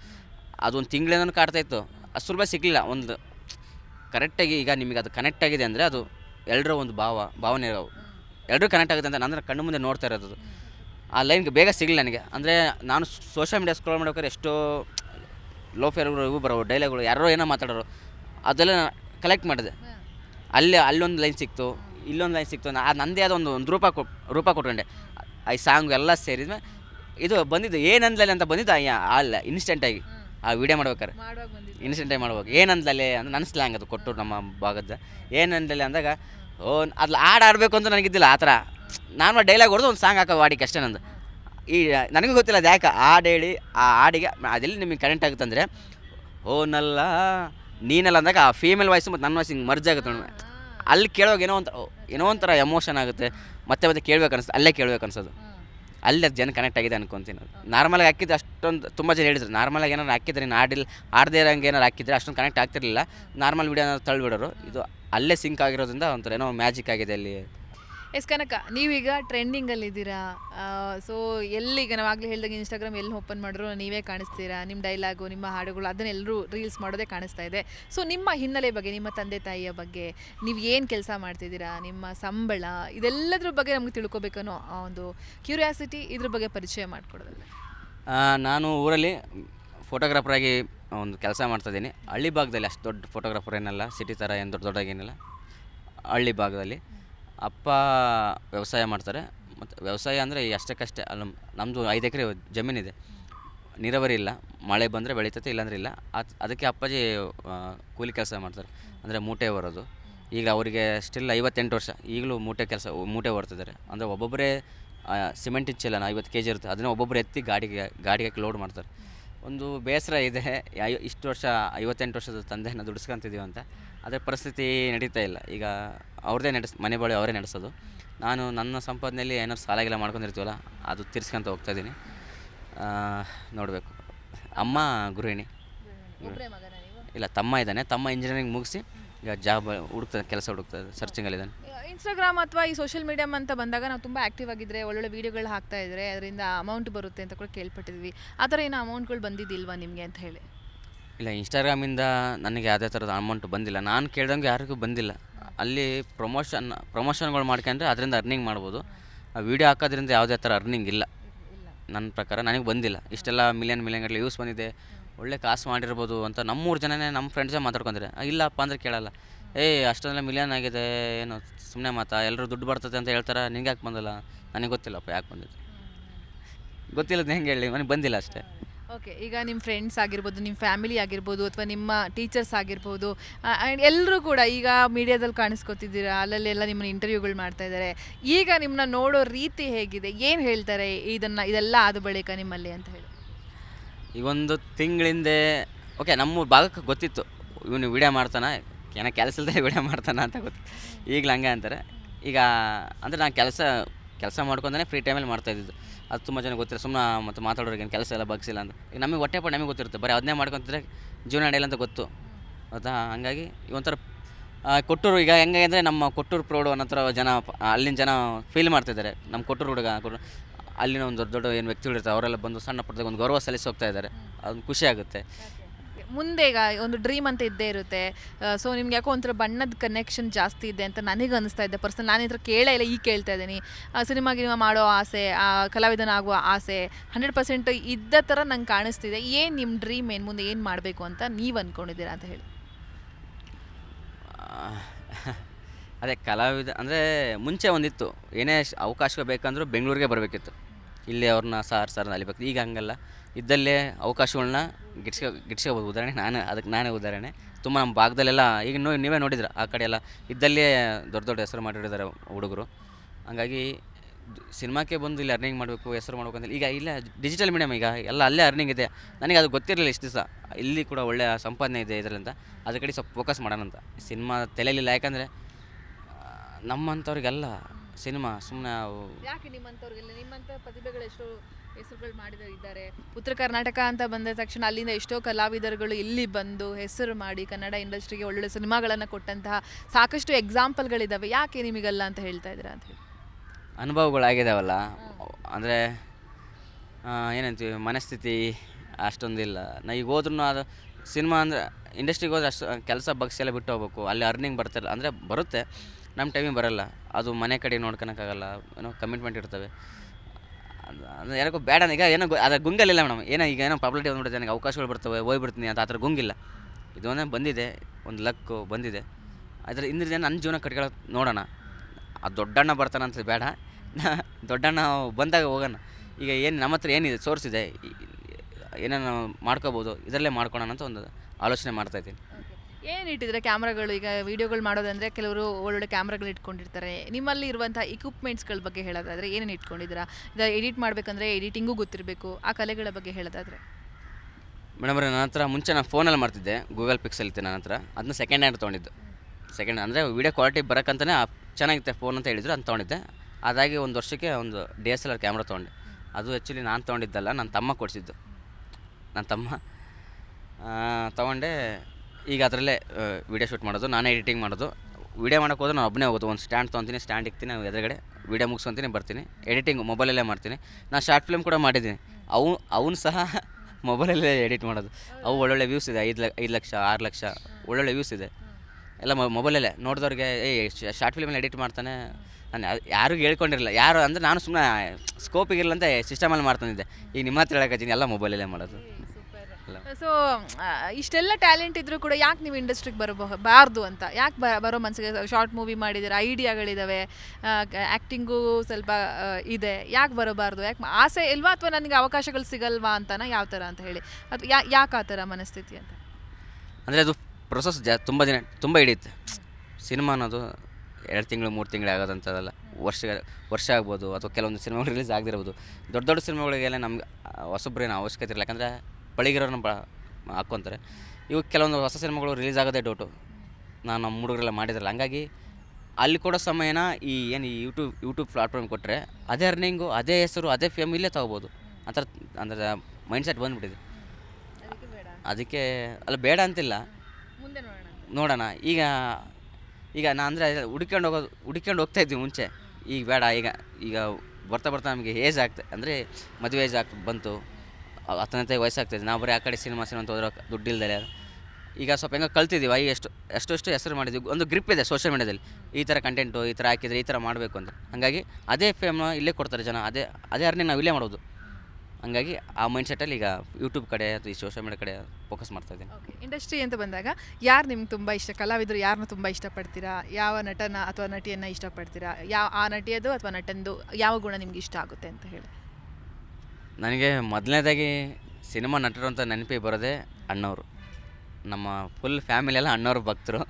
ಅದೊಂದು ತಿಂಗಳಿಂದನೂ ಕಾಡ್ತಾ ಇತ್ತು. ಅಷ್ಟು ಸುಲಭ ಸಿಗಲಿಲ್ಲ. ಒಂದು ಕರೆಕ್ಟಾಗಿ ಈಗ ನಿಮಗೆ ಅದು ಕನೆಕ್ಟ್ ಆಗಿದೆ ಅಂದರೆ ಅದು ಎಲ್ಲರ ಒಂದು ಭಾವ, ಭಾವನೆ ಅವು ಎಲ್ಲರೂ ಕನೆಕ್ಟ್ ಆಗುತ್ತೆ ಅಂತ ನಾನು ಕಣ್ಣು ಮುಂದೆ ನೋಡ್ತಾ ಇರೋದು. ಆ ಲೈನ್ಗೆ ಬೇಗ ಸಿಗಲಿಲ್ಲ ನನಗೆ. ಅಂದರೆ ನಾನು ಸೋಷಿಯಲ್ ಮೀಡಿಯಾ ಸ್ಕ್ರೋಲ್ ಮಾಡ್ಬೇಕಾದ್ರೆ ಎಷ್ಟೋ ಲೋ ಫೇರ್ಗಳು ಇವು ಬರೋ ಡೈಲಾಗ್ಗಳು ಯಾರೋ ಏನೋ ಮಾತಾಡೋರು. ಅದೆಲ್ಲ ಕಲೆಕ್ಟ್ ಮಾಡಿದೆ. ಅಲ್ಲಿ ಅಲ್ಲೊಂದು ಲೈನ್ ಸಿಕ್ತು ಇಲ್ಲೊಂದು ಲೈನ್ ಸಿಕ್ತು ನಾ ನಂದೇ ಆದ ಒಂದು ಒಂದು ರೂಪ ಕೊ ರೂಪ ಕೊಟ್ಕೊಂಡೆ. ಈ ಸಾಂಗ್ ಎಲ್ಲ ಸೇರಿದ್ಮೇಲೆ ಇದು ಬಂದಿದ್ದು ಏನಂದ್ಲಲ್ಲಿ ಅಂತ ಬಂದಿದ್ದು ಅಯ್ಯ ಅಲ್ಲ ಇನ್ಸ್ಟೆಂಟಾಗಿ ಆ ವಿಡಿಯೋ ಮಾಡ್ಬೇಕಾರೆ. ಇನ್ಸ್ಟೆಂಟಾಗಿ ಮಾಡ್ಬೇಕು. ಏನಂದ್ಲಲ್ಲಿ ಅಂದ್ರೆ ನನ್ನ ಸ್ಲ್ಯಾಂಗ್ ಅದು ಕೊಟ್ಟರು ನಮ್ಮ ಭಾಗದ ಏನಂದ್ಲಲ್ಲಿ ಅಂದಾಗ ಓ ಅದ್ಲ ಹಾಡು ಆಡಬೇಕು ಅಂತ ನನಗಿದ್ದಿಲ್ಲ ಆ ಥರ ನಾನು ಡೈಲಾಗ್ ಹೊಡೆದು ಒಂದು ಸಾಂಗ್ ಹಾಕೋ ವಾಡಿಗೆ ಅಷ್ಟೇ ನಂದು. ಈ ನನಗೂ ಗೊತ್ತಿಲ್ಲ ಅದು ಯಾಕೆ ಹಾಡು ಹೇಳಿ ಆ ಹಾಡಿಗೆ ಅದೆಲ್ಲಿ ನಿಮಗೆ ಕರೆಂಟ್ ಆಗುತ್ತೆ ಅಂದರೆ ಓ ನಲ್ಲ ನೀನಲ್ಲ ಅಂದಾಗ ಆ ಫೀಮೇಲ್ ವಾಯ್ಸ್ ಮತ್ತು ನನ್ನ ವಾಯ್ಸ್ ಹಿಂಗೆ ಮರ್ಜ್ ಆಗುತ್ತೆ ನೋಡಿ. ಅಲ್ಲಿ ಕೇಳುವಾಗ ಏನೋ ಒಂಥರ ಏನೋ ಒಂಥರ ಎಮೋಷನ್ ಆಗುತ್ತೆ. ಮತ್ತೆ ಮತ್ತೆ ಕೇಳ್ಬೇಕು ಅನಿಸುತ್ತೆ. ಅಲ್ಲೇ ಕೇಳ್ಬೇಕು ಅನ್ಸೋದು. ಅಲ್ಲಿ ಅದು ಜನ ಕನೆಕ್ಟ್ ಆಗಿದೆ ಅನ್ಕೊಂತೀನಿ ನಾರ್ಮಲಾಗಿ ಹಾಕಿದ್ರೆ ಅಷ್ಟೊಂದು, ತುಂಬ ಜನ ಹೇಳಿದ್ರು. ನಾರ್ಮಲಾಗಿ ಏನಾರು ಹಾಕಿದ್ರೆ ನೀನು ಆಡಿಲ್ಲ ಆಡದೇ ಇರೋಂಗೆ ಏನಾರು ಹಾಕಿದ್ರೆ ಅಷ್ಟೊಂದು ಕನೆಕ್ಟ್ ಆಗ್ತಿರಲಿಲ್ಲ. ನಾರ್ಮಲ್ ವಿಡಿಯೋನ ತಳ್ಳಿಬಿಡೋರು. ಇದು ಅಲ್ಲೇ ಸಿಂಕ್ ಆಗಿರೋದ್ರಿಂದ ಒಂಥರ ಏನೋ ಮ್ಯಾಜಿಕ್ ಆಗಿದೆ ಅಲ್ಲಿ. ಎಸ್ ಕನಕ, ನೀವೀಗ ಟ್ರೆಂಡಿಂಗಲ್ಲಿ ಇದ್ದೀರಾ? ಸೊ ಎಲ್ಲಿಗ ಈಗ ಆಗಲೇ ಹೇಳಿದಾಗ ಇನ್ಸ್ಟಾಗ್ರಾಮ್ ಎಲ್ಲಿ ಓಪನ್ ಮಾಡಿದ್ರು ನೀವೇ ಕಾಣಿಸ್ತೀರಾ? ನಿಮ್ಮ ಡೈಲಾಗು ನಿಮ್ಮ ಹಾಡುಗಳು ಅದನ್ನೆಲ್ಲರೂ ರೀಲ್ಸ್ ಮಾಡೋದೇ ಕಾಣಿಸ್ತಾ ಇದೆ. ಸೊ ನಿಮ್ಮ ಹಿನ್ನೆಲೆ ಬಗ್ಗೆ, ನಿಮ್ಮ ತಂದೆ ತಾಯಿಯ ಬಗ್ಗೆ, ನೀವು ಏನು ಕೆಲಸ ಮಾಡ್ತಿದ್ದೀರಾ? ನಿಮ್ಮ ಸಂಬಳ, ಇದೆಲ್ಲದ್ರ ಬಗ್ಗೆ ನಮ್ಗೆ ತಿಳ್ಕೊಬೇಕನ್ನೋ ಆ ಒಂದು ಕ್ಯೂರಿಯಾಸಿಟಿ ಇದ್ರ ಬಗ್ಗೆ ಪರಿಚಯ ಮಾಡಿಕೊಡೋದಲ್ಲ. ನಾನು ಊರಲ್ಲಿ ಫೋಟೋಗ್ರಾಫರಾಗಿ ಒಂದು ಕೆಲಸ ಮಾಡ್ತಾಯಿದ್ದೀನಿ ಹಳ್ಳಿ ಭಾಗದಲ್ಲಿ ಅಷ್ಟು ದೊಡ್ಡ ಫೋಟೋಗ್ರಾಫರ್ ಏನಲ್ಲ ಸಿಟಿ ಥರ ಏನು ದೊಡ್ಡ ದೊಡ್ಡಾಗೇನಿಲ್ಲ ಹಳ್ಳಿ ಭಾಗದಲ್ಲಿ. ಅಪ್ಪ ವ್ಯವಸಾಯ ಮಾಡ್ತಾರೆ. ಮತ್ತು ವ್ಯವಸಾಯ ಅಂದರೆ ಅಷ್ಟಕ್ಕಷ್ಟೇ, ಅಲ್ಲಿ ನಮ್ಮದು ಐದು ಎಕರೆ ಜಮೀನಿದೆ ನೀರಾವರಿ ಇಲ್ಲ, ಮಳೆ ಬಂದರೆ ಬೆಳೀತೈತೆ, ಇಲ್ಲಾಂದ್ರೆ ಇಲ್ಲ. ಅದ್, ಅದಕ್ಕೆ ಅಪ್ಪಾಜಿ ಕೂಲಿ ಕೆಲಸ ಮಾಡ್ತಾರೆ. ಅಂದರೆ ಮೂಟೆ ಬರೋದು ಈಗ ಅವರಿಗೆ ಸ್ಟಿಲ್ ಐವತ್ತೆಂಟು ವರ್ಷ, ಈಗಲೂ ಮೂಟೆ ಕೆಲಸ, ಮೂಟೆ ಹೊರ್ತಿದ್ದಾರೆ. ಅಂದರೆ ಒಬ್ಬೊಬ್ಬರೇ ಸಿಮೆಂಟ್ ಚೀಲನ ಐವತ್ತು ಕೆ ಜಿ ಇರುತ್ತೆ. ಅದನ್ನ ಒಬ್ಬೊಬ್ಬರು ಎತ್ತಿ ಗಾಡಿಗೆ ಗಾಡಿಗೆ ಲೋಡ್ ಮಾಡ್ತಾರೆ. ಒಂದು ಬೇಸರ ಇದೆ. ಇಷ್ಟು ವರ್ಷ ಐವತ್ತೆಂಟು ವರ್ಷದ ತಂದೆನ ದುಡಿಸ್ಕೊಂತಿದ್ದೀವಿ ಅಂತ. ಆದರೆ ಪರಿಸ್ಥಿತಿ ನಡೀತಾ ಇಲ್ಲ. ಈಗ ಅವ್ರದ್ದೇ ನಡೆಸ್ ಮನೆ ಬಳಿ ಅವರೇ ನಡೆಸೋದು. ನಾನು ನನ್ನ ಸಂಪಾದನೆಯಲ್ಲಿ ಏನಾದ್ರು ಸಾಲಾಗಿಲ್ಲ ಮಾಡ್ಕೊಂಡಿರ್ತೀವಲ್ಲ ಅದು ತೀರ್ಸ್ಕೊಂತ ಹೋಗ್ತಾ ಇದ್ದೀನಿ. ನೋಡಬೇಕು. ಅಮ್ಮ ಗೃಹಿಣಿ. ಇಲ್ಲ ತಮ್ಮ ಇದ್ದಾನೆ. ತಮ್ಮ ಇಂಜಿನಿಯರಿಂಗ್ ಮುಗಿಸಿ ಈಗ ಜಾಬ್ ಹುಡುಕ್ತದೆ ಕೆಲಸ ಹುಡುಕ್ತದೆ ಸರ್ಚಿಂಗಲ್ಲಿದ್ದಾನೆ ಇನ್ಸ್ಟಾಗ್ರಾಮ್ ಅಥವಾ ಈ ಸೋಷಿಯಲ್ ಮೀಡಿಯಮ್ ಅಂತ ಬಂದಾಗ ನಾವು ತುಂಬ ಆ್ಯಕ್ಟಿವ್ ಆಗಿದ್ದರೆ ಒಳ್ಳೊಳ್ಳೆ ವೀಡಿಯೋಗಳು ಹಾಕ್ತಾ ಇದ್ರೆ ಅದರಿಂದ ಅಮೌಂಟ್ ಬರುತ್ತೆ ಅಂತ ಕೂಡ ಕೇಳ್ಪಟ್ಟಿದ್ವಿ. ಆ ಥರ ಏನೋ ಅಮೌಂಟ್ಗಳು ಬಂದಿದ್ದಿಲ್ವಾ ನಿಮಗೆ ಅಂತ ಹೇಳಿ? ಇಲ್ಲ ಇನ್ಸ್ಟಾಗ್ರಾಮಿಂದ ನನಗೆ ಯಾವುದೇ ಥರದ ಅಮೌಂಟ್ ಬಂದಿಲ್ಲ. ನಾನು ಕೇಳ್ದಂಗೆ ಯಾರಿಗೂ ಬಂದಿಲ್ಲ. ಅಲ್ಲಿ ಪ್ರಮೋಷನ್ ಪ್ರಮೋಷನ್ಗಳು ಮಾಡ್ಕೊಂಡ್ರೆ ಅದರಿಂದ ಅರ್ನಿಂಗ್ ಮಾಡ್ಬೋದು. ಆ ವಿಡಿಯೋ ಹಾಕೋದ್ರಿಂದ ಯಾವುದೇ ಥರ ಅರ್ನಿಂಗ್ ಇಲ್ಲ. ನನ್ನ ಪ್ರಕಾರ ನನಗೆ ಬಂದಿಲ್ಲ. ಇಷ್ಟೆಲ್ಲ ಮಿಲಿಯನ್ ಮಿಲಿಯನ್ ಯೂಸ್ ಬಂದಿದೆ. ಒಳ್ಳೆ ಕಾಸು ಮಾಡಿರ್ಬೋದು ಅಂತ ನಮ್ಮೂರು ಜನನೇ ನಮ್ಮ ಫ್ರೆಂಡ್ಸೇ ಮಾತಾಡ್ಕೊಂಡ್ರೆ ಆ, ಇಲ್ಲಪ್ಪ ಅಂದ್ರೆ ಕೇಳಲ್ಲ. ಏಯ್ ಅಷ್ಟೊಂದೆಲ್ಲ ಮಿಲಿಯನ್ ಆಗಿದೆ ಏನು ಸುಮ್ಮನೆ ಮಾತಾ ಎಲ್ಲರೂ ದುಡ್ಡು ಬರ್ತದೆ ಅಂತ ಹೇಳ್ತಾರೆ? ನಿಂಗೆ ಯಾಕೆ ಬಂದಿಲ್ಲ? ನನಗೆ ಗೊತ್ತಿಲ್ಲಪ್ಪ ಯಾಕೆ ಬಂದಿದೆ ಗೊತ್ತಿಲ್ಲ ಹೆಂಗೆ ಹೇಳಿ ನನಗೆ ಬಂದಿಲ್ಲ ಅಷ್ಟೇ. ಓಕೆ ಈಗ ನಿಮ್ಮ ಫ್ರೆಂಡ್ಸ್ ಆಗಿರ್ಬೋದು ನಿಮ್ಮ ಫ್ಯಾಮಿಲಿ ಆಗಿರ್ಬೋದು ಅಥವಾ ನಿಮ್ಮ ಟೀಚರ್ಸ್ ಆಗಿರ್ಬೋದು ಆ್ಯಂಡ್ ಎಲ್ಲರೂ ಕೂಡ ಈಗ ಮೀಡಿಯಾದಲ್ಲಿ ಕಾಣಿಸ್ಕೊತಿದ್ದೀರಾ? ಅಲ್ಲಲ್ಲೆಲ್ಲ ನಿಮ್ಮನ್ನ ಇಂಟರ್ವ್ಯೂಗಳು ಮಾಡ್ತಾ ಇದ್ದಾರೆ ಈಗ ನಿಮ್ಮನ್ನ ನೋಡೋ ರೀತಿ ಹೇಗಿದೆ? ಏನು ಹೇಳ್ತಾರೆ? ಇದನ್ನು ಇದೆಲ್ಲ ಆದ ಬಳಿಕ ನಿಮ್ಮಲ್ಲಿ ಅಂತ ಹೇಳಿ. ಈಗ ಒಂದು ತಿಂಗಳಿಂದೆ ಓಕೆ ನಮ್ಮ ಭಾಗಕ್ಕೆ ಗೊತ್ತಿತ್ತು. ಇವನು ವಿಡಿಯೋ ಮಾಡ್ತಾನೆ? ಏನೋ ಕೆಲಸ ವಿಡಿಯೋ ಮಾಡ್ತಾನೆ ಅಂತ ಗೊತ್ತು. ಈಗಲೂ ಹಂಗೆ ಅಂತಾರೆ. ಈಗ ಅಂದರೆ ನಾನು ಕೆಲಸ ಕೆಲಸ ಮಾಡ್ಕೊಂಡೇ ಫ್ರೀ ಟೈಮಲ್ಲಿ ಮಾಡ್ತಾಯಿದ್ದು ಅದು ತುಂಬ ಜನ ಗೊತ್ತಿಲ್ಲ. ಸುಮ್ಮನೆ ಮತ್ತು ಮಾತಾಡೋರಿಗೆ ಏನು ಕೆಲಸ ಎಲ್ಲ ಬಗ್ಸಿಲ್ಲ ಅಂತ. ಈಗ ನಮಗೆ ಹೊಟ್ಟೆ ಪಟ್ಟು ನಮಗೆ ಗೊತ್ತಿರುತ್ತೆ. ಬರೀ ಅದನ್ನೇ ಮಾಡ್ಕೊತಿದ್ರೆ ಜೀವನ ನಡೆಯಲ್ಲ ಅಂತ ಗೊತ್ತು. ಹೌದಾ ಹಂಗಾಗಿ ಒಂಥರ ಕೊಟ್ಟೂರು ಈಗ ಹೆಂಗೆ ಅಂದರೆ ನಮ್ಮ ಕೊಟ್ಟೂರು ಪ್ರೌಢ ಥರ ಜನ, ಅಲ್ಲಿನ ಜನ ಫೀಲ್ ಮಾಡ್ತಿದ್ದಾರೆ. ನಮ್ಮ ಕೊಟ್ಟೂರು ಹುಡುಗ ಅಲ್ಲಿನ ಒಂದು ದೊಡ್ಡ ದೊಡ್ಡ ಏನು ವ್ಯಕ್ತಿಗಳಿರ್ತಾರೆ, ಅವರೆಲ್ಲ ಬಂದು ಸಣ್ಣ ಪುಟ್ಟದಾಗ ಒಂದು ಗೌರವ ಸಲ್ಲಿಸಿ ಹೋಗ್ತಾ ಇದ್ದಾರೆ. ಅದೊಂದು ಖುಷಿ ಆಗುತ್ತೆ. ಮುಂದೆ ಈಗ ಒಂದು ಡ್ರೀಮ್ ಅಂತ ಇದ್ದೇ ಇರುತ್ತೆ. ಸೊ ನಿಮ್ಗೆ ಯಾಕೋ ಒಂಥರ ಬಣ್ಣದ ಕನೆಕ್ಷನ್ ಜಾಸ್ತಿ ಇದೆ ಅಂತ ನನಗೆ ಅನಿಸ್ತಾ ಇದೆ. ಪರ್ಸನ್ ನಾನು ಇದ್ರ ಕೇಳೇ ಇಲ್ಲ ಈಗ ಕೇಳ್ತಾ ಇದ್ದೀನಿ. ಸಿನಿಮಾ ಗಿನಿಮಾ ಮಾಡೋ ಆಸೆ, ಆ, ಕಲಾವಿದನ ಆಗುವ ಆಸೆ ಹಂಡ್ರೆಡ್ ಪರ್ಸೆಂಟ್ ಇದ್ದ ಥರ ನಂಗೆ ಕಾಣಿಸ್ತಿದೆ. ಏನು ನಿಮ್ಮ ಡ್ರೀಮ್ ಏನು ಮುಂದೆ ಏನು ಮಾಡಬೇಕು ಅಂತ ನೀವು ಅಂದ್ಕೊಂಡಿದ್ದೀರಾ ಅಂತ ಹೇಳಿ. ಅದೇ ಕಲಾವಿದ, ಅಂದರೆ ಮುಂಚೆ ಒಂದಿತ್ತು. ಏನೇ ಅವಕಾಶ ಬೇಕಂದ್ರೂ ಬೆಂಗಳೂರಿಗೆ ಬರಬೇಕಿತ್ತು. ಇಲ್ಲಿ ಅವ್ರನ್ನ ಸಾರ್, ಸರ್ ಅಲಿಬೇಕು ಈಗ ಹಂಗಲ್ಲ. ಇದ್ದಲ್ಲೇ ಅವಕಾಶಗಳನ್ನ ಗಿಟ್ಸ್ಕೊ, ಗಿಟ್ಸ್ಕೋಬೋದು. ಉದಾಹರಣೆ ನಾನು, ಅದಕ್ಕೆ ನಾನೇ ಉದಾಹರಣೆ. ತುಂಬ ನಮ್ಮ ಭಾಗದಲ್ಲೆಲ್ಲ, ಈಗ ನೋ ನೀವೇ ನೋಡಿದ್ರೆ ಆ ಕಡೆ ಎಲ್ಲ. ಇದ್ದಲ್ಲೇ ದೊಡ್ಡ ದೊಡ್ಡ ಹೆಸರು ಮಾಡಿದ್ದಾರೆ ಹುಡುಗರು. ಹಂಗಾಗಿ ಸಿನಿಮಾಕ್ಕೆ ಬಂದು ಇಲ್ಲಿ ಅರ್ನಿಂಗ್ ಮಾಡಬೇಕು, ಹೆಸರು ಮಾಡಬೇಕು ಅಂತ. ಈಗ ಇಲ್ಲ ಡಿಜಿಟಲ್ ಮೀಡಿಯಮ್ ಈಗ, ಎಲ್ಲ ಅಲ್ಲೇ ಅರ್ನಿಂಗ್ ಇದೆ. ನನಗೆ ಅದು ಗೊತ್ತಿರಲಿಲ್ಲ ಇಷ್ಟು ದಿವಸ. ಇಲ್ಲಿ ಕೂಡ ಒಳ್ಳೆಯ ಸಂಪಾದನೆ ಇದೆ ಇದರಿಂದ ಅದ್ರ ಕಡೆ ಸ್ವಲ್ಪ ಫೋಕಸ್ ಮಾಡೋಣಂತ ಸಿನಿಮಾ ತಲೆಯಲ್ಲಿಲ್ಲ ಯಾಕಂದರೆ, ನಮ್ಮಂಥವ್ರಿಗೆಲ್ಲ ಸಿನಿಮಾ ಸುಮ್ಮನೆ ಯಾಕೆ ನಿಮ್ಮಂಥವ್ರಿಗೆಲ್ಲ? ನಿಮ್ಮಂಥ ಪ್ರತಿಭೆಗಳು ಎಷ್ಟೋ ಹೆಸರುಗಳು ಮಾಡಿದವರು ಇದ್ದಾರೆ. ಉತ್ತರ ಕರ್ನಾಟಕ ಅಂತ ಬಂದ ತಕ್ಷಣ ಅಲ್ಲಿಂದ ಎಷ್ಟೋ ಕಲಾವಿದರುಗಳು ಇಲ್ಲಿ ಬಂದು ಹೆಸರು ಮಾಡಿ ಕನ್ನಡ ಇಂಡಸ್ಟ್ರಿಗೆ ಒಳ್ಳೊಳ್ಳೆ ಸಿನಿಮಾಗಳನ್ನು ಕೊಟ್ಟಂತಹ ಸಾಕಷ್ಟು ಎಕ್ಸಾಂಪಲ್ಗಳಿದ್ದಾವೆ ಯಾಕೆ ನಿಮಗಲ್ಲ ಅಂತ ಹೇಳ್ತಾ ಇದ್ದೀರಾ ಅಂತ ಹೇಳಿ. ಅನುಭವಗಳಾಗಿದ್ದಾವಲ್ಲ ಅಂದರೆ ಏನಂತೀವಿ ಮನಸ್ಥಿತಿ ಅಷ್ಟೊಂದಿಲ್ಲ. ನಾ ಈಗ ಹೋದ್ರೂ ಅದು ಸಿನಿಮಾ ಅಂದರೆ ಇಂಡಸ್ಟ್ರಿಗೆ ಹೋದ್ರೆ ಅಷ್ಟು ಕೆಲಸ ಬಗ್ಸಿ ಎಲ್ಲ ಬಿಟ್ಟು ಹೋಗ್ಬೇಕು. ಅಲ್ಲಿ ಅರ್ನಿಂಗ್ ಬರ್ತಿಲ್ಲ ಅಂದರೆ ಬರುತ್ತೆ. ನಮ್ಮ ಟೈಮಿಗೆ ಬರಲ್ಲ. ಅದು ಮನೆ ಕಡೆ ನೋಡ್ಕೊಳಕ್ಕಾಗಲ್ಲ. ಏನೋ ಕಮಿಟ್ಮೆಂಟ್ ಇರ್ತವೆ. ಅದು- ಯಾರಿಗೂ ಬೇಡ ಈಗ ಏನೋ ಅದ್ರ ಗುಂಗಲಿಲ್ಲ ಮೇಡಮ್. ಏನೋ ಈಗ ಏನೋ ಪ್ರಾಬ್ಲಟಿ ಬಂದ್ಬಿಡುತ್ತೆ, ನನಗೆ ಅವಕಾಶಗಳು ಬರ್ತವೆ ಹೋಗ್ಬಿಡ್ತೀನಿ ಅಂತ ಆ ಥರ ಗುಂಗಿಲ್ಲ. ಇದು ಒಂದೇ ಬಂದಿದೆ, ಒಂದು ಲಕ್ಕು ಬಂದಿದೆ. ಅದರ ಹಿಂದಿನ ನನ್ನ ಜೀವನ ಕಟ್ಕೊಳ್ಳೋಕೆ ನೋಡೋಣ. ಆ ದೊಡ್ಡಣ್ಣ ಬರ್ತಾನಂತ ಬೇಡ. ನಾ- ದೊಡ್ಡಣ್ಣ ಬಂದಾಗ ಹೋಗೋಣ. ಈಗ ಏನು ನಮ್ಮ ಹತ್ರ ಏನಿದೆ ಸೋರ್ಸ್ ಇದೆ ಏನೇನು ಮಾಡ್ಕೋಬೋದು, ಇದರಲ್ಲೇ ಮಾಡ್ಕೊಳೋಣ ಅಂತ ಒಂದು ಆಲೋಚನೆ ಮಾಡ್ತಾಯಿದ್ದೀನಿ ಏನು ಇಟ್ಟಿದ್ರೆ ಕ್ಯಾಮ್ರಾಗಳು? ಈಗ ವಿಡಿಯೋಗಳು ಮಾಡೋದಂದ್ರೆ ಕೆಲವರು ಒಳ್ಳೊಳ್ಳೆ ಕ್ಯಾಮ್ರಾಗಳು ಇಟ್ಕೊಂಡಿರ್ತಾರೆ. ನಿಮ್ಮಲ್ಲಿ ಇರುವಂಥ ಇಕ್ವಿಪ್ಮೆಂಟ್ಸ್ಗಳ ಬಗ್ಗೆ ಹೇಳೋದಾದ್ರೆ ಏನೇನು ಇಟ್ಕೊಂಡಿದ್ದೀರಾ? ಇದು ಎಡಿಟ್ ಮಾಡಬೇಕಂದ್ರೆ ಎಡಿಟಿಂಗು ಗೊತ್ತಿರಬೇಕು. ಆ ಕಲೆಗಳ ಬಗ್ಗೆ ಹೇಳೋದಾದ್ರೆ. ಮೇಡಮ್ರೆ ನನ್ನ ಹತ್ರ ಮುಂಚೆ ನಾನು ಫೋನಲ್ಲಿ ಮಾಡ್ತಿದ್ದೆ. ಗೂಗಲ್ ಪಿಕ್ಸೆಲ್ ಇತ್ತು ನನ್ನ ಹತ್ರ ಅದನ್ನ ಸೆಕೆಂಡ್ ಹ್ಯಾಂಡ್ ತೊಗೊಂಡಿದ್ದು ಸೆಕೆಂಡ್ ಅಂದರೆ ವೀಡಿಯೋ ಕ್ವಾಲಿಟಿ ಬರೋಕ್ಕಂತಲೇ ಚೆನ್ನಾಗಿತ್ತೆ ಫೋನ್ ಅಂತ ಹೇಳಿದ್ರು ಅಂತ ತೊಗೊಂಡಿದ್ದೆ. ಅದಾಗಿ ಒಂದು ವರ್ಷಕ್ಕೆ ಒಂದು D S L R camera ತೊಗೊಂಡೆ. ಅದು ಆ್ಯಕ್ಚುಲಿ ನಾನು ತೊಗೊಂಡಿದ್ದಲ್ಲ ನನ್ನ ತಮ್ಮ ಕೊಡಿಸಿದ್ದು. ನನ್ನ ತಮ್ಮ ತೊಗೊಂಡೆ ಈಗ ಅದರಲ್ಲೇ ವೀಡಿಯೋ ಶೂಟ್ ಮಾಡೋದು, ನಾನೇ ಎಡಿಟಿಂಗ್ ಮಾಡೋದು. ವೀಡಿಯೋ ಮಾಡೋಕೆ ಹೋದ್ರೆ ನಾನು ಒಬ್ಬನೇ ಹೋಗೋದು, ಒಂದು ಸ್ಟ್ಯಾಂಡ್ ತೊಗೊತೀನಿ ಸ್ಟ್ಯಾಂಡ್ ಇಕ್ತೀನಿ ಎದುರುಗಡೆ ವೀಡಿಯೋ ಮುಗಿಸ್ಕೊತೀನಿ, ಬರ್ತೀನಿ. ಎಡಿಟಿಂಗ್ ಮೊಬೈಲಲ್ಲೇ ಮಾಡ್ತೀನಿ. ನಾನು ಶಾರ್ಟ್ ಫಿಲ್ಮ್ ಕೂಡ ಮಾಡಿದ್ದೀನಿ. ಅವು, ಅವನು ಸಹ ಮೊಬೈಲಲ್ಲೇ ಎಡಿಟ್ ಮಾಡೋದು. ಅವು ಒಳ್ಳೊಳ್ಳೆ ವ್ಯೂಸ್ ಇದೆ, ಐದು ಲಕ್ಷ ಐದು ಲಕ್ಷ, ಆರು ಲಕ್ಷ, ಒಳ್ಳೊಳ್ಳೆ ವ್ಯೂಸ್ ಇದೆ. ಎಲ್ಲ ಮೊಬೈಲಲ್ಲೇ ನೋಡಿದವ್ರಿಗೆ, ಏ ಶಾರ್ಟ್ ಫಿಲ್ಮಲ್ಲಿ ಎಡಿಟ್ ಮಾಡ್ತಾನೆ. ನಾನು ಯಾರಿಗೂ ಹೇಳ್ಕೊಂಡಿರಲಿಲ್ಲ ಯಾರು ಅಂದರೆ ನಾನು ಸುಮ್ಮನೆ ಸ್ಕೋಪಿಗಿರಲ್ಲ ಅಂತ ಸಿಸ್ಟಮಲ್ಲಿ ಮಾಡ್ತಾನಿದ್ದೆ ಈಗ ನಿಮ್ಮ ಹತ್ರ ಹೇಳಕತ್ತೀನಿ ಎಲ್ಲ ಮೊಬೈಲಲ್ಲೇ ಮಾಡೋದು. ಸೊ ಇಷ್ಟೆಲ್ಲ ಟ್ಯಾಲೆಂಟ್ ಇದ್ರೂ ಕೂಡ ಯಾಕೆ ನೀವು ಇಂಡಸ್ಟ್ರಿಗೆ ಬರಬಹುದು ಬಾರ್ದು ಅಂತ? ಯಾಕೆ ಬರೋ ಮನಸ್ಸಿಗೆ ಶಾರ್ಟ್ ಮೂವಿ ಮಾಡಿದ್ದೀರಾ? ಐಡಿಯಾಗಳಿದ್ದಾವೆ ಆ್ಯಕ್ಟಿಂಗು ಸ್ವಲ್ಪ ಇದೆ. ಯಾಕೆ ಬರಬಾರ್ದು? ಯಾಕೆ ಆಸೆ ಇಲ್ವಾ ಅಥವಾ ನನಗೆ ಅವಕಾಶಗಳು ಸಿಗಲ್ವಾ ಅಂತನಾ? ಯಾವ ಥರ ಅಂತ ಹೇಳಿ. ಅಥವಾ ಯಾ ಯಾಕೆ ಆ ಥರ ಮನಸ್ಥಿತಿ ಅಂತ? ಅಂದರೆ ಅದು ಪ್ರೊಸೆಸ್ ಜಾ ತುಂಬ ದಿನ ತುಂಬ ಹಿಡಿಯುತ್ತೆ. ಸಿನಿಮಾ ಅನ್ನೋದು ಎರಡು ತಿಂಗಳು ಮೂರು ತಿಂಗಳು ಆಗೋದಂಥದ್ದಲ್ಲ ವರ್ಷ ವರ್ಷ ಆಗ್ಬೋದು ಅಥವಾ ಕೆಲವೊಂದು ಸಿನಿಮಾಗಳು ರಿಲೀಸ್ ಆಗದಿರ್ಬೋದು. ದೊಡ್ಡ ದೊಡ್ಡ ಸಿನಿಮಾಗಳಿಗೆಲ್ಲ ನಮ್ಗೆ ಹೊಸಬ್ರೇನು ಅವಶ್ಯಕತೆ ಇರಲ್ಲ ಯಾಕಂದರೆ ಪಳಿಗಿರೋರನ್ನ ಬ ಹಾಕ್ಕೊತಾರೆ ಇವಾಗ ಕೆಲವೊಂದು ಹೊಸ ಸಿನಿಮಾಗಳು ರಿಲೀಸ್ ಆಗೋದೇ ಡೌಟು ನಾನು ನಮ್ಮ ಹುಡುಗರೆಲ್ಲ ಮಾಡಿದ್ರಲ್ಲ ಹಂಗಾಗಿ ಅಲ್ಲಿ ಕೊಡೋ ಸಮಯನ ಈ ಏನು ಈ ಯೂಟ್ಯೂಬ್ ಯೂಟ್ಯೂಬ್ ಪ್ಲಾಟ್ಫಾರ್ಮ್ ಕೊಟ್ಟರೆ ಅದೇ ಅರ್ನಿಂಗು ಅದೇ ಹೆಸರು ಅದೇ ಫೇಮ್ ಇಲ್ಲೇ ತೊಗೋಬೋದು. ಆ ಥರ ಅಂದರೆ ಮೈಂಡ್ಸೆಟ್ ಬಂದುಬಿಟ್ಟಿದೆ. ಅದಕ್ಕೆ ಅಲ್ಲ ಬೇಡ ಅಂತಿಲ್ಲ. ಮುಂದೆ ನೋಡೋಣ ನೋಡೋಣ. ಈಗ ಈಗ ನಾನು ಅಂದರೆ ಹುಡ್ಕೊಂಡು ಹೋಗೋದು ಹುಡ್ಕೊಂಡು ಹೋಗ್ತಾ ಇದ್ವಿ ಮುಂಚೆ. ಈಗ ಬೇಡ ಈಗ ಈಗ ಬರ್ತಾ ಬರ್ತಾ ನಮಗೆ ಏಜ್ ಆಗ್ತಾ ಅಂದರೆ ಮದುವೆ ಏಜ್ ಆಗ್ತಾ ಬಂತು. ಹತ್ತನೇ ವಯಸ್ಸಾಗ್ತಿದೆ ನಾವು ಬರೀ ಆ ಕಡೆ ಸಿನಿಮಾ ಸಿನಿಮಾ ಅಂತ ಹೋದ್ರೆ ಯಾರು ಈಗ ಸ್ವಲ್ಪ ಹೆಂಗೋ ಕಲ್ತಿದ್ದೀವಿ ಈಗ ಎಷ್ಟು, ಎಷ್ಟೆಷ್ಟು ಹೆಸರು ಮಾಡಿದ್ವಿ. ಒಂದು ಗ್ರಿಪ್ ಇದೆ ಸೋಷಿಯಲ್ ಮೀಡ್ಯಾದಲ್ಲಿ ಈ ಥರ ಕಂಟೆಂಟು ಈ ಥರ ಹಾಕಿದರೆ ಈ ಥರ ಮಾಡಬೇಕು ಅಂತ. ಹಾಗಾಗಿ ಅದೇ ಫೇಮ್ ಇಲ್ಲೇ ಕೊಡ್ತಾರೆ ಜನ. ಅದೇ ಅದೇ ಅರ್ನೇ ನಾವು ಇಲ್ಲೇ ಮಾಡೋದು. ಹಂಗಾಗಿ ಆ ಮೈಂಡ್ ಸೆಟ್ಟಲ್ಲಿ ಈಗ ಯೂಟ್ಯೂಬ್ ಕಡೆ ಅಥವಾ ಈ ಸೋಷಿಯಲ್ ಮೀಡಿಯಾ ಕಡೆ ಫೋಕಸ್ ಮಾಡ್ತಾ ಇದ್ದೀನಿ. ಇಂಡಸ್ಟ್ರಿ ಅಂತ ಬಂದಾಗ ಯಾರು ನಿಮ್ಗೆ ತುಂಬ ಇಷ್ಟ? ಕಲಾವಿದರು ಯಾರನ್ನ ತುಂಬ ಇಷ್ಟಪಡ್ತೀರಾ? ಯಾವ ನಟನ ಅಥವಾ ನಟಿಯನ್ನು ಇಷ್ಟಪಡ್ತೀರಾ? ಯಾವ, ಆ ನಟಿಯದು ಅಥವಾ ನಟನದು ಯಾವ ಗುಣ ನಿಮ್ಗೆ ಇಷ್ಟ ಆಗುತ್ತೆ ಅಂತ ಹೇಳಿ. ನನಗೆ ಮೊದಲನೇದಾಗಿ ಸಿನಿಮಾ ನಟರು ಅಂತ ನೆನಪಿಗೆ ಬರೋದೇ ಅಣ್ಣವರು. ನಮ್ಮ ಫುಲ್ ಫ್ಯಾಮಿಲಿ ಎಲ್ಲ ಅಣ್ಣವ್ರ ಭಕ್ತರು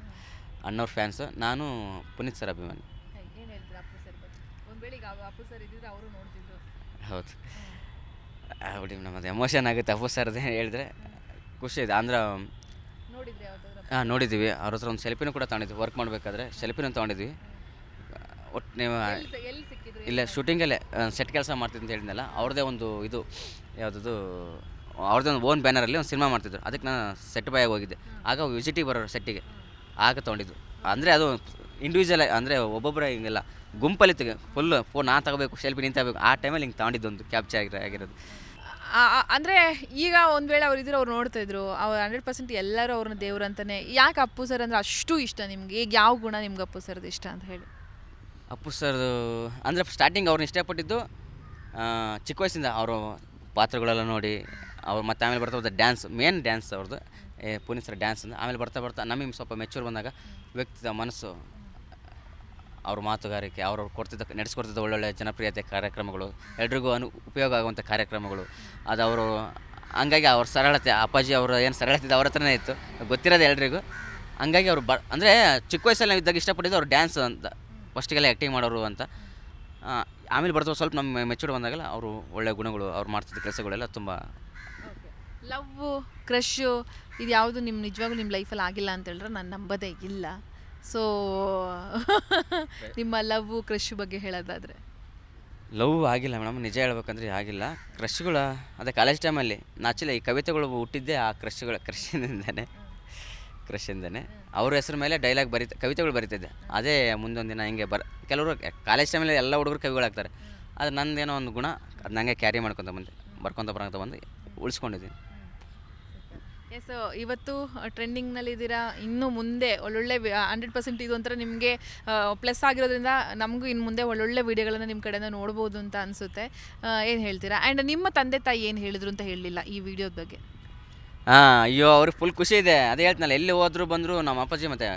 ಅಣ್ಣವ್ರ ಫ್ಯಾನ್ಸು ನಾನು ಪುನೀತ್ ಸರ್ ಅಭಿಮಾನಿ. ಏನು ಹೇಳ್ತೀರಾ ಅಪ್ಪು ಸರ್ ಬಗ್ಗೆ? ಒಂದು ವೇಳೆ ಅಪ್ಪು ಸರ್ ಇದ್ದಿದ್ರೆ ಅವರು ನೋಡ್ತಿದ್ರು. ಹೌದು. ಬಿಡಿ ನಮ್ಮದು ಎಮೋಷನ್ ಆಗುತ್ತೆ ಅಪ್ಪು ಸರ್ದೇ ಹೇಳಿದ್ರೆ ಖುಷಿ ಇದೆ. ಅಂದ್ರೆ ನೋಡಿದ್ರೆ ಹಾಂ ನೋಡಿದ್ದೀವಿ. ಅವ್ರ ಹತ್ರ ಒಂದು ಸೆಲ್ಫಿನೂ ಕೂಡ ತೊಗೊಂಡಿದ್ವಿ. ವರ್ಕ್ ಮಾಡಬೇಕಾದ್ರೆ ಸೆಲ್ಫಿನೂ ತೊಗೊಂಡಿದ್ವಿ. ಒಟ್ಟು ನೀವು ಎಲ್ಲಿ ಸಿಕ್ಕಿದ್ರು ಇಲ್ಲ ಶೂಟಿಂಗಲ್ಲೇ ಸೆಟ್ ಕೆಲಸ ಮಾಡ್ತಿದ್ದೆ ಅಂತ ಹೇಳಿದ್ನಲ್ಲ ಅವ್ರದ್ದೇ ಒಂದು ಇದು ಯಾವುದದು ಅವ್ರದ್ದೇ ಒಂದು ಓನ್ ಬ್ಯಾನರಲ್ಲಿ ಒಂದು ಸಿನಿಮಾ ಮಾಡ್ತಿದ್ರು. ಅದಕ್ಕೆ ನಾನು ಸೆಟ್ ಬಾಯಾಗಿ ಹೋಗಿದ್ದೆ. ಆಗ ವಿಸಿಟಿಗೆ ಬರೋರು ಸೆಟ್ಟಿಗೆ ಆಗ ತೊಗೊಂಡಿದ್ದು ಅಂದರೆ ಅದು ಇಂಡಿವಿಜುವಲ್ ಅಂದರೆ ಒಬ್ಬೊಬ್ಬರ ಹಿಂಗೆಲ್ಲ ಗುಂಪಲ್ಲಿ ತೆಗೆ ಫುಲ್ ಫೋನ್ ನಾ ತಗೋಬೇಕು ಸೆಲ್ಫಿ ನಿಂತಬೇಕು ಆ ಟೈಮಲ್ಲಿ ಹಿಂಗೆ ತೊಗೊಂಡಿದ್ದು ಒಂದು ಕ್ಯಾಪ್ಚರ್ ಆಗಿರೋ ಆಗಿರೋದು. ಅಂದ್ರೆ ಈಗ ಒಂದು ವೇಳೆ ಅವ್ರು ಇದ್ರೆ ಅವ್ರು ನೋಡ್ತಾ ಇದ್ರು ಅವ್ರು ಹಂಡ್ರೆಡ್ ಪರ್ಸೆಂಟ್ ಎಲ್ಲರೂ ಅವ್ರನ್ನ ದೇವ್ರು ಅಂತಾನೆ. ಯಾಕೆ ಅಪ್ಪು ಸರ್ ಅಂದರೆ ಅಷ್ಟು ಇಷ್ಟ ನಿಮ್ಗೆ? ಈಗ ಯಾವ ಗುಣ ನಿಮ್ಗೆ ಅಪ್ಪು ಸರ್ದು ಇಷ್ಟ ಅಂತ ಹೇಳಿ? ಅಪ್ಪು ಸರ್ದು, ಅಂದರೆ ಸ್ಟಾರ್ಟಿಂಗ್ ಅವ್ರನ್ನ ಇಷ್ಟಪಟ್ಟಿದ್ದು ಚಿಕ್ಕ ವಯಸ್ಸಿಂದ ಅವರು ಪಾತ್ರಗಳೆಲ್ಲ ನೋಡಿ, ಅವ್ರು ಮತ್ತು ಆಮೇಲೆ ಬರ್ತಾ ಬರ್ತಾ ಡ್ಯಾನ್ಸ್ ಮೇನ್ ಡ್ಯಾನ್ಸ್ ಅವ್ರದ್ದು ಏ, ಪುನೀತ್ ಸರ್ ಡ್ಯಾನ್ಸ್ ಅಂತ ಆಮೇಲೆ ಬರ್ತಾ ಬರ್ತಾ ನಮಗೆ ಸ್ವಲ್ಪ ಮೆಚೂರ್ ಬಂದಾಗ ವ್ಯಕ್ತಿದ ಮನಸ್ಸು, ಅವ್ರ ಮಾತುಗಾರಿಕೆ, ಅವರು ಕೊಡ್ತಿದ್ದ, ನಡೆಸ್ಕೊಡ್ತಿದ್ದ ಒಳ್ಳೊಳ್ಳೆ ಜನಪ್ರಿಯತೆ ಕಾರ್ಯಕ್ರಮಗಳು, ಎಲ್ರಿಗೂ ಅನು, ಉಪಯೋಗ ಆಗುವಂಥ ಕಾರ್ಯಕ್ರಮಗಳು. ಅದು ಅವರು, ಹಂಗಾಗಿ ಅವ್ರ ಸರಳತೆ, ಅಪ್ಪಾಜಿ ಅವರು ಏನು ಸರಳತೆ ಅವ್ರ ಹತ್ರನೇ ಇತ್ತು, ಗೊತ್ತಿರೋದು ಎಲ್ರಿಗೂ. ಹಂಗಾಗಿ ಅವರು ಬ, ಅಂದರೆ ಚಿಕ್ಕ ವಯಸ್ಸಲ್ಲಿ ನಾವು ಇದ್ದಾಗ ಇಷ್ಟಪಟ್ಟಿದ್ದು ಅವ್ರು ಡ್ಯಾನ್ಸ್ ಅಂತ. ಫಸ್ಟಿಗೆಲ್ಲ ಆ್ಯಕ್ಟಿಂಗ್ ಮಾಡೋರು ಅಂತ. ಆಮೇಲೆ ಬರ್ತವೆ ಸ್ವಲ್ಪ ನಮ್ಮ ಮೆಚೂರ್ ಬಂದಾಗಲ್ಲ ಅವರು ಒಳ್ಳೆ ಗುಣಗಳು ಅವ್ರು ಮಾಡ್ತಿದ್ದ ಕೆಲಸಗಳೆಲ್ಲ ತುಂಬ ಲವ್ ಕ್ರಶು ಇದು ಯಾವುದು ನಿಮ್ಮ ನಿಜವಾಗ್ಲೂ ನಿಮ್ಮ ಲೈಫಲ್ಲಿ ಆಗಿಲ್ಲ ಅಂತ ಹೇಳಿದ್ರೆ ನಾನು ನಂಬೋದೇ ಇಲ್ಲ. ಸೊ ನಿಮ್ಮ ಲವ್ ಕ್ರಶ್ ಬಗ್ಗೆ ಹೇಳೋದಾದರೆ. ಲವ್ ಆಗಿಲ್ಲ ಮೇಡಮ್ ನಿಜ ಹೇಳ್ಬೇಕಂದ್ರೆ ಆಗಿಲ್ಲ. ಕ್ರಶ್ಗಳು ಅದೇ ಕಾಲೇಜ್ ಟೈಮಲ್ಲಿ ನಾಚಿಲ್ಲ ಈ ಕವಿತೆಗಳು ಹುಟ್ಟಿದ್ದೆ ಆ ಕ್ರಶ್ಗಳ ಕ್ರಶ್ನಿಂದನೇ ಕ್ರಶ್ಯಿಂದನೇ ಅವ್ರ ಹೆಸರು ಮೇಲೆ ಡೈಲಾಗ್ ಬರೀತ, ಕವಿತೆಗಳು ಬರೀತಿದ್ದೆ. ಅದೇ ಮುಂದೊಂದು ದಿನ ಹಿಂಗೆ ಬರ, ಕೆಲವರು ಕಾಲೇಜ್ ಟೈಮಲ್ಲಿ ಎಲ್ಲ ಹುಡುಗರು ಕವಿಗಳಾಗ್ತಾರೆ ಅದು ನಂದೇನೋ ಒಂದು ಗುಣ ಅದು ನಂಗೆ ಕ್ಯಾರಿ ಮಾಡ್ಕೊತ ಬಂದೆ. ಬರ್ಕೊತ ಬರ್ಕೊತ ಬಂದು ಉಳಿಸ್ಕೊಂಡಿದ್ದೀನಿ. ಎಸ್ ಇವತ್ತು ಟ್ರೆಂಡಿಂಗ್ನಲ್ಲಿದ್ದೀರಾ ಇನ್ನು ಮುಂದೆ ಒಳ್ಳೊಳ್ಳೆ ಹಂಡ್ರೆಡ್ ಪರ್ಸೆಂಟ್ ಇದು ಒಂಥರ ನಿಮಗೆ ಪ್ಲಸ್ ಆಗಿರೋದ್ರಿಂದ ನಮಗೂ ಇನ್ನು ಮುಂದೆ ಒಳ್ಳೊಳ್ಳೆ ವಿಡಿಯೋಗಳನ್ನು ನಿಮ್ಮ ಕಡೆಯಿಂದ ನೋಡ್ಬೋದು ಅಂತ ಅನಿಸುತ್ತೆ. ಏನು ಹೇಳ್ತೀರಾ? ಆ್ಯಂಡ್ ನಿಮ್ಮ ತಂದೆ ತಾಯಿ ಏನು ಹೇಳಿದ್ರು ಅಂತ ಹೇಳಲಿಲ್ಲ ಈ ವಿಡಿಯೋದ ಬಗ್ಗೆ? ಹಾಂ, ಅಯ್ಯೋ, ಅವ್ರಿಗೆ ಫುಲ್ ಖುಷಿ ಇದೆ. ಅದೇ ಹೇಳ್ತನಲ್ಲ, ಎಲ್ಲಿ ಹೋದ್ರು ಬಂದರು ನಮ್ಮ ಅಪ್ಪಾಜಿ ಮತ್ತು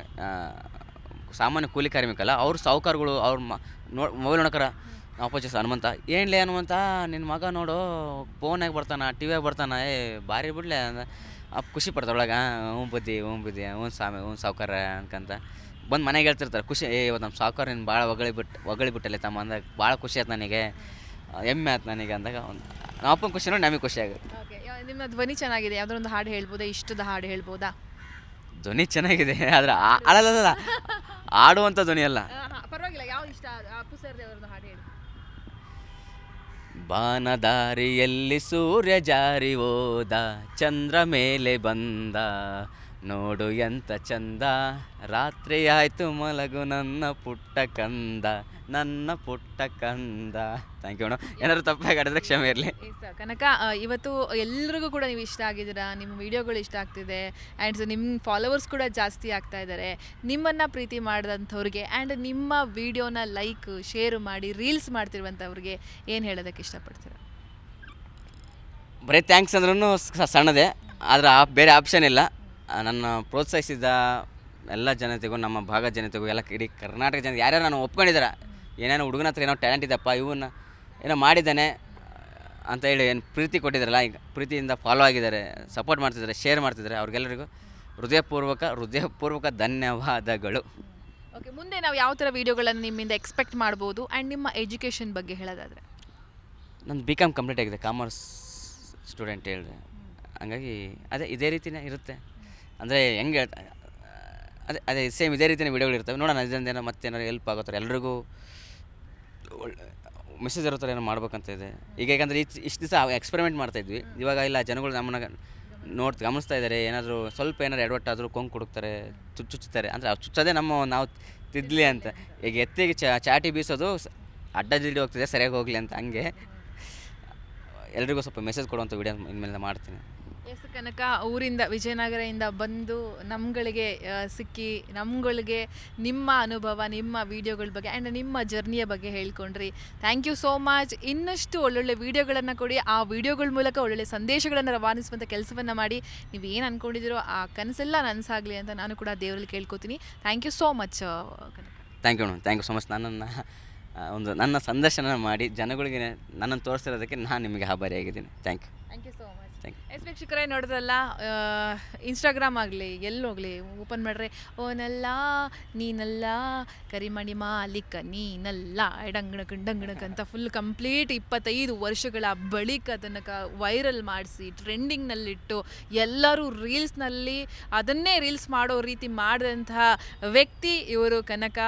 ಸಾಮಾನ್ಯ ಕೂಲಿ ಕಾರ್ಮಿಕಲ್ಲ, ಅವ್ರ ಸಾಹುಕಾರಗಳು ಅವ್ರ ಮ, ನೋ, ಮೊಬೈಲ್ ನೋಡಕರ. ನಮ್ಮ ಅಪ್ಪಾಜಿ ಹನುಮಂತ, ಏನ್ಲೇ ಹನುಮಂತ ನಿನ್ನ ಮಗ ನೋಡು ಫೋನಾಗ ಬರ್ತಾನ ಟಿ ವಿಯಾಗ ಬರ್ತಾನ, ಏ, ಭಾರಿ ಬಿಡ್ಲೆ ಅಂದ. ಅಪ್ಪ ಖುಷಿ ಪಡ್ತಾರೆ ಒಳಗೆ ಹ್ಞೂ ಬುದ್ಧಿ ಹ್ಞೂ ಬುದ್ಧಿ, ಹ್ಞೂ ಸಾಮಿ ಹ್ಞೂ ಸಾವುಕಾರ ಅನ್ಕಂತ. ಬಂದು ಮನೆಗೆ ಹೇಳ್ತಿರ್ತಾರೆ, ಖುಷಿ, ಏ ಇವತ್ತು ನಮ್ಮ ಸಾಹುಕಾರ ನಿನ್ನ ಭಾಳ ಒಗಳಿ ಬಿಟ್ಟು ಒಗಳಿ ಬಿಟ್ಟಲೆ ತಮ್ಮ ಅಂದಾಗ ಭಾಳ ಖುಷಿ ಆಯ್ತು ನನಗೆ ಹೆಮ್ಮೆ ಆಯ್ತು ನನಗೆ ಅಂದಾಗ ಒಂದು, ನಮ್ಮ ಅಪ್ಪನ ಖುಷಿ ನೋಡಿ ನಮಗೆ ಖುಷಿ ಆಗುತ್ತೆ. ನಿಮ್ಮ ಧ್ವನಿ ಚೆನ್ನಾಗಿದೆ ಯಾವ್ದಾರೊಂದು ಹಾಡು ಹೇಳ್ಬೋದಾ? ಇಷ್ಟದ ಹಾಡು ಹೇಳ್ಬೋದಾ? ಧ್ವನಿ ಚೆನ್ನಾಗಿದೆ ಆದ್ರೆ ಅಳಲ್ಲ ಆಡುವಂಥ ಧ್ವನಿ ಅಲ್ಲ. ಪರವಾಗಿಲ್ಲ ಯಾವ ಇಷ್ಟ ಅಪ್ಪು ಸರ್ ಅವ್ರದ್ದು ಹಾಡು ಹೇಳಿ. ಬಾನದಾರಿಯಲ್ಲಿ ಸೂರ್ಯ ಜಾರಿ ಹೋದ ಚಂದ್ರ ಮೇಲೆ ಬಂದ ನೋಡು ಎಂತ ಚಂದ. ರಾತ್ರಿ ಆಯ್ತು ಮಲಗು ನನ್ನ ಪುಟ್ಟ ಕಂದ ನನ್ನ ಪುಟ್ಟ ಕಂದ. ಥ್ಯಾಂಕ್ ಯು ಮೇಡಮ್ ಏನಾದ್ರು ತಪ್ಪಾಗಿ ಆಡಿದ್ರೆ ಕ್ಷಮೆ ಇರಲಿ. ಕನಕ ಆ, ಇವತ್ತು ಎಲ್ರಿಗೂ ಕೂಡ ನೀವು ಇಷ್ಟ ಆಗಿದ್ದೀರಾ? ನಿಮ್ಮ ವಿಡಿಯೋಗಳು ಇಷ್ಟ ಆಗ್ತಿದೆ. ಆ್ಯಂಡ್ ನಿಮ್ಮ ಫಾಲೋವರ್ಸ್ ಕೂಡ ಜಾಸ್ತಿ ಆಗ್ತಾ ಇದ್ದಾರೆ ನಿಮ್ಮನ್ನು ಪ್ರೀತಿ ಮಾಡಿದಂಥವ್ರಿಗೆ ಆ್ಯಂಡ್ ನಿಮ್ಮ ವಿಡಿಯೋನ ಲೈಕ್ ಶೇರ್ ಮಾಡಿ ರೀಲ್ಸ್ ಮಾಡ್ತಿರುವಂಥವ್ರಿಗೆ ಏನು ಹೇಳೋದಕ್ಕೆ ಇಷ್ಟಪಡ್ತೀರಾ? ಬರೀ ಥ್ಯಾಂಕ್ಸ್ ಅಂದ್ರೂ ಸಣ್ಣದೇ. ಆದರೆ ಆ ಬೇರೆ ಆಪ್ಷನ್ ಇಲ್ಲ. ನನ್ನ ಪ್ರೋತ್ಸಾಹಿಸಿದ ಎಲ್ಲ ಜನತೆಗೂ ನಮ್ಮ ಭಾಗ ಜನತೆಗೂ ಎಲ್ಲ ಇಡೀ ಕರ್ನಾಟಕ ಜನ ಯಾರ್ಯಾರು ನಾನು ಒಪ್ಕೊಂಡಿದ್ದಾರೆ ಏನೇನೋ ಹುಡುಗನ ಹತ್ರ ಏನೋ ಟ್ಯಾಲೆಂಟ್ ಇದೆಪ್ಪ ಇವನ್ನ ಏನೋ ಮಾಡಿದ್ದಾನೆ ಅಂತ ಹೇಳಿ ಏನು ಪ್ರೀತಿ ಕೊಟ್ಟಿದ್ದಾರಲ್ಲ ಈಗ ಪ್ರೀತಿಯಿಂದ ಫಾಲೋ ಆಗಿದ್ದಾರೆ ಸಪೋರ್ಟ್ ಮಾಡ್ತಿದ್ದಾರೆ ಶೇರ್ ಮಾಡ್ತಿದ್ದಾರೆ ಅವ್ರಿಗೆಲ್ಲರಿಗೂ. ಹೃದಯಪೂರ್ವಕ ಹೃದಯಪೂರ್ವಕ ಧನ್ಯವಾದಗಳು. ಓಕೆ ಮುಂದೆ ನಾವು ಯಾವ ಥರ ವೀಡಿಯೋಗಳನ್ನು ನಿಮ್ಮಿಂದ ಎಕ್ಸ್ಪೆಕ್ಟ್ ಮಾಡ್ಬೋದು ಆ್ಯಂಡ್ ನಿಮ್ಮ ಎಜುಕೇಷನ್ ಬಗ್ಗೆ ಹೇಳೋದಾದರೆ? ನಂದು ಬಿ ಕಾಮ್ ಕಂಪ್ಲೀಟ್ ಆಗಿದೆ ಕಾಮರ್ಸ್ ಸ್ಟೂಡೆಂಟ್ ಹೇಳಿದೆ. ಹಂಗಾಗಿ ಅದೇ ಇದೇ ರೀತಿನೇ ಇರುತ್ತೆ. ಅಂದರೆ ಹೆಂಗೆ ಅದೇ ಅದೇ ಸೇಮ್ ಇದೇ ರೀತಿಯ ವೀಡಿಯೋಗಳು ಇರ್ತವೆ. ನೋಡೋಣ, ಇದರಿಂದ ಏನೋ ಹೆಲ್ಪ್ ಆಗುತ್ತೆ? ಎಲ್ರಿಗೂ ಒಳ್ಳೆ ಮೆಸೇಜ್ ಇರೋ ಥರ ಏನೋ ಮಾಡ್ಬೇಕಂತ ಇದೆ. ಈಗ ಯಾಕಂದರೆ ಇಷ್ಟು ಇಷ್ಟು ದಿವಸ ಎಕ್ಸ್ಪೆರಿಮೆಂಟ್ ಮಾಡ್ತಾಯಿದ್ವಿ ಇವಾಗ ಇಲ್ಲ, ಜನಗಳು ನಮ್ಮನ್ನ ನೋಡ್ತಾ ಗಮನಿಸ್ತಾ ಇದ್ದಾರೆ ಏನಾದರೂ ಸ್ವಲ್ಪ ಏನಾದ್ರು ಎಡವಟ್ಟಾದರೂ ಕೊಂಕು ಕೊಡುತ್ತಾರೆ ಚುಚ್ಚು ಚುಚ್ಚುತ್ತಾರೆ. ಅಂದರೆ ಅವ್ರು ಚುಚ್ಚೋದೇ ನಮ್ಮ ನಾವು ತಿದ್ಲಿ ಅಂತ. ಈಗ ಎತ್ತಿಗೆ ಚಾಟಿ ಬೀಸೋದು ಅಡ್ಡ ಜಿಡಿ ಹೋಗ್ತಿದೆ, ಸರಿಯಾಗಿ ಹೋಗಲಿ ಅಂತ. ಹಂಗೆ ಎಲ್ರಿಗೂ ಸ್ವಲ್ಪ ಮೆಸೇಜ್ ಕೊಡುವಂಥ ವೀಡಿಯೋ ಇನ್ಮೇಲೆ ಮಾಡ್ತೀನಿ. ಎಸ್ ಕನಕ ಊರಿಂದ ವಿಜಯನಗರದಿಂದ ಬಂದು ನಮ್ಗಳಿಗೆ ಸಿಕ್ಕಿ ನಮ್ಗಳಿಗೆ ನಿಮ್ಮ ಅನುಭವ ನಿಮ್ಮ ವಿಡಿಯೋಗಳ ಬಗ್ಗೆ ಆ್ಯಂಡ್ ನಿಮ್ಮ ಜರ್ನಿಯ ಬಗ್ಗೆ ಹೇಳ್ಕೊಂಡ್ರಿ. ಥ್ಯಾಂಕ್ ಯು ಸೋ ಮಚ್ ಇನ್ನಷ್ಟು ಒಳ್ಳೊಳ್ಳೆ ವಿಡಿಯೋಗಳನ್ನು ಕೊಡಿ. ಆ ವಿಡಿಯೋಗಳ ಮೂಲಕ ಒಳ್ಳೊಳ್ಳೆ ಸಂದೇಶಗಳನ್ನು ರವಾನಿಸುವಂಥ ಕೆಲಸವನ್ನು ಮಾಡಿ. ನೀವು ಏನು ಅಂದ್ಕೊಂಡಿದ್ದೀರೋ ಆ ಕನಸೆಲ್ಲ ನನಸಾಗಲಿ ಅಂತ ನಾನು ಕೂಡ ದೇವರಲ್ಲಿ ಕೇಳ್ಕೊತೀನಿ. Thank you so much Kanaka. Thank you thank you so much ನನ್ನನ್ನು ಒಂದು ನನ್ನ ಸಂದರ್ಶನ ಮಾಡಿ ಜನಗಳಿಗೆ ನನ್ನನ್ನು ತೋರಿಸಿರೋದಕ್ಕೆ ನಾನು ನಿಮಗೆ ಆಭಾರಿಯಾಗಿದ್ದೀನಿ. Thank you thank you so much thank you yes ವೀಕ್ಷಕರೇ ನೋಡಿದ್ರಲ್ಲ ಇನ್ಸ್ಟಾಗ್ರಾಮ್ ಆಗಲಿ ಎಲ್ಲೋಗಲಿ ಓಪನ್ ಮಾಡ್ರೆ. ಓನಲ್ಲ, ನೀನಲ್ಲ, ಕರಿಮಣಿ ಮಾಲಿಕ, ನೀನಲ್ಲ ಡಂಗಣಕ್ ಡಂಗಣಕ್ ಅಂತ ಫುಲ್ ಕಂಪ್ಲೀಟ್ ಇಪ್ಪತ್ತೈದು ವರ್ಷಗಳ ಬಳಿಕ ಅದನ್ನು ಕ ವೈರಲ್ ಮಾಡಿಸಿ ಟ್ರೆಂಡಿಂಗ್ನಲ್ಲಿಟ್ಟು ಎಲ್ಲರೂ ರೀಲ್ಸ್ನಲ್ಲಿ ಅದನ್ನೇ ರೀಲ್ಸ್ ಮಾಡೋ ರೀತಿ ಮಾಡಿದಂತಹ ವ್ಯಕ್ತಿ ಇವರು ಕನಕ.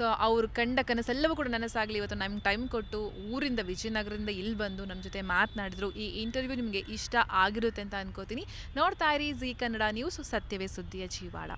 ಸೊ ಅವರು ಕಂಡ ಕನಸೆಲ್ಲವೂ ಕೂಡ ನನಸಾಗಲಿ. ಇವತ್ತು ನಮ್ಗೆ ಟೈಮ್ ಕೊಟ್ಟು ಊರಿಂದ ವಿಜಯನಗರದಿಂದ ಇಲ್ಲಿ ಬಂದು ನಮ್ಮ ಜೊತೆ ಮಾತನಾಡಿದ್ರು. ಈ ಇಂಟರ್ವ್ಯೂ ನಿಮಗೆ ಇಷ್ಟ ಬೀಳುತ್ತೆ ಅಂತ ಅನ್ಕೋತೀನಿ. ನೋಡ್ತಾ ಇರಿ ಜಿ ಕನ್ನಡ ನ್ಯೂಸ್ ಸತ್ಯವೇ ಸುದ್ದಿಯ ಜೀವಾಳ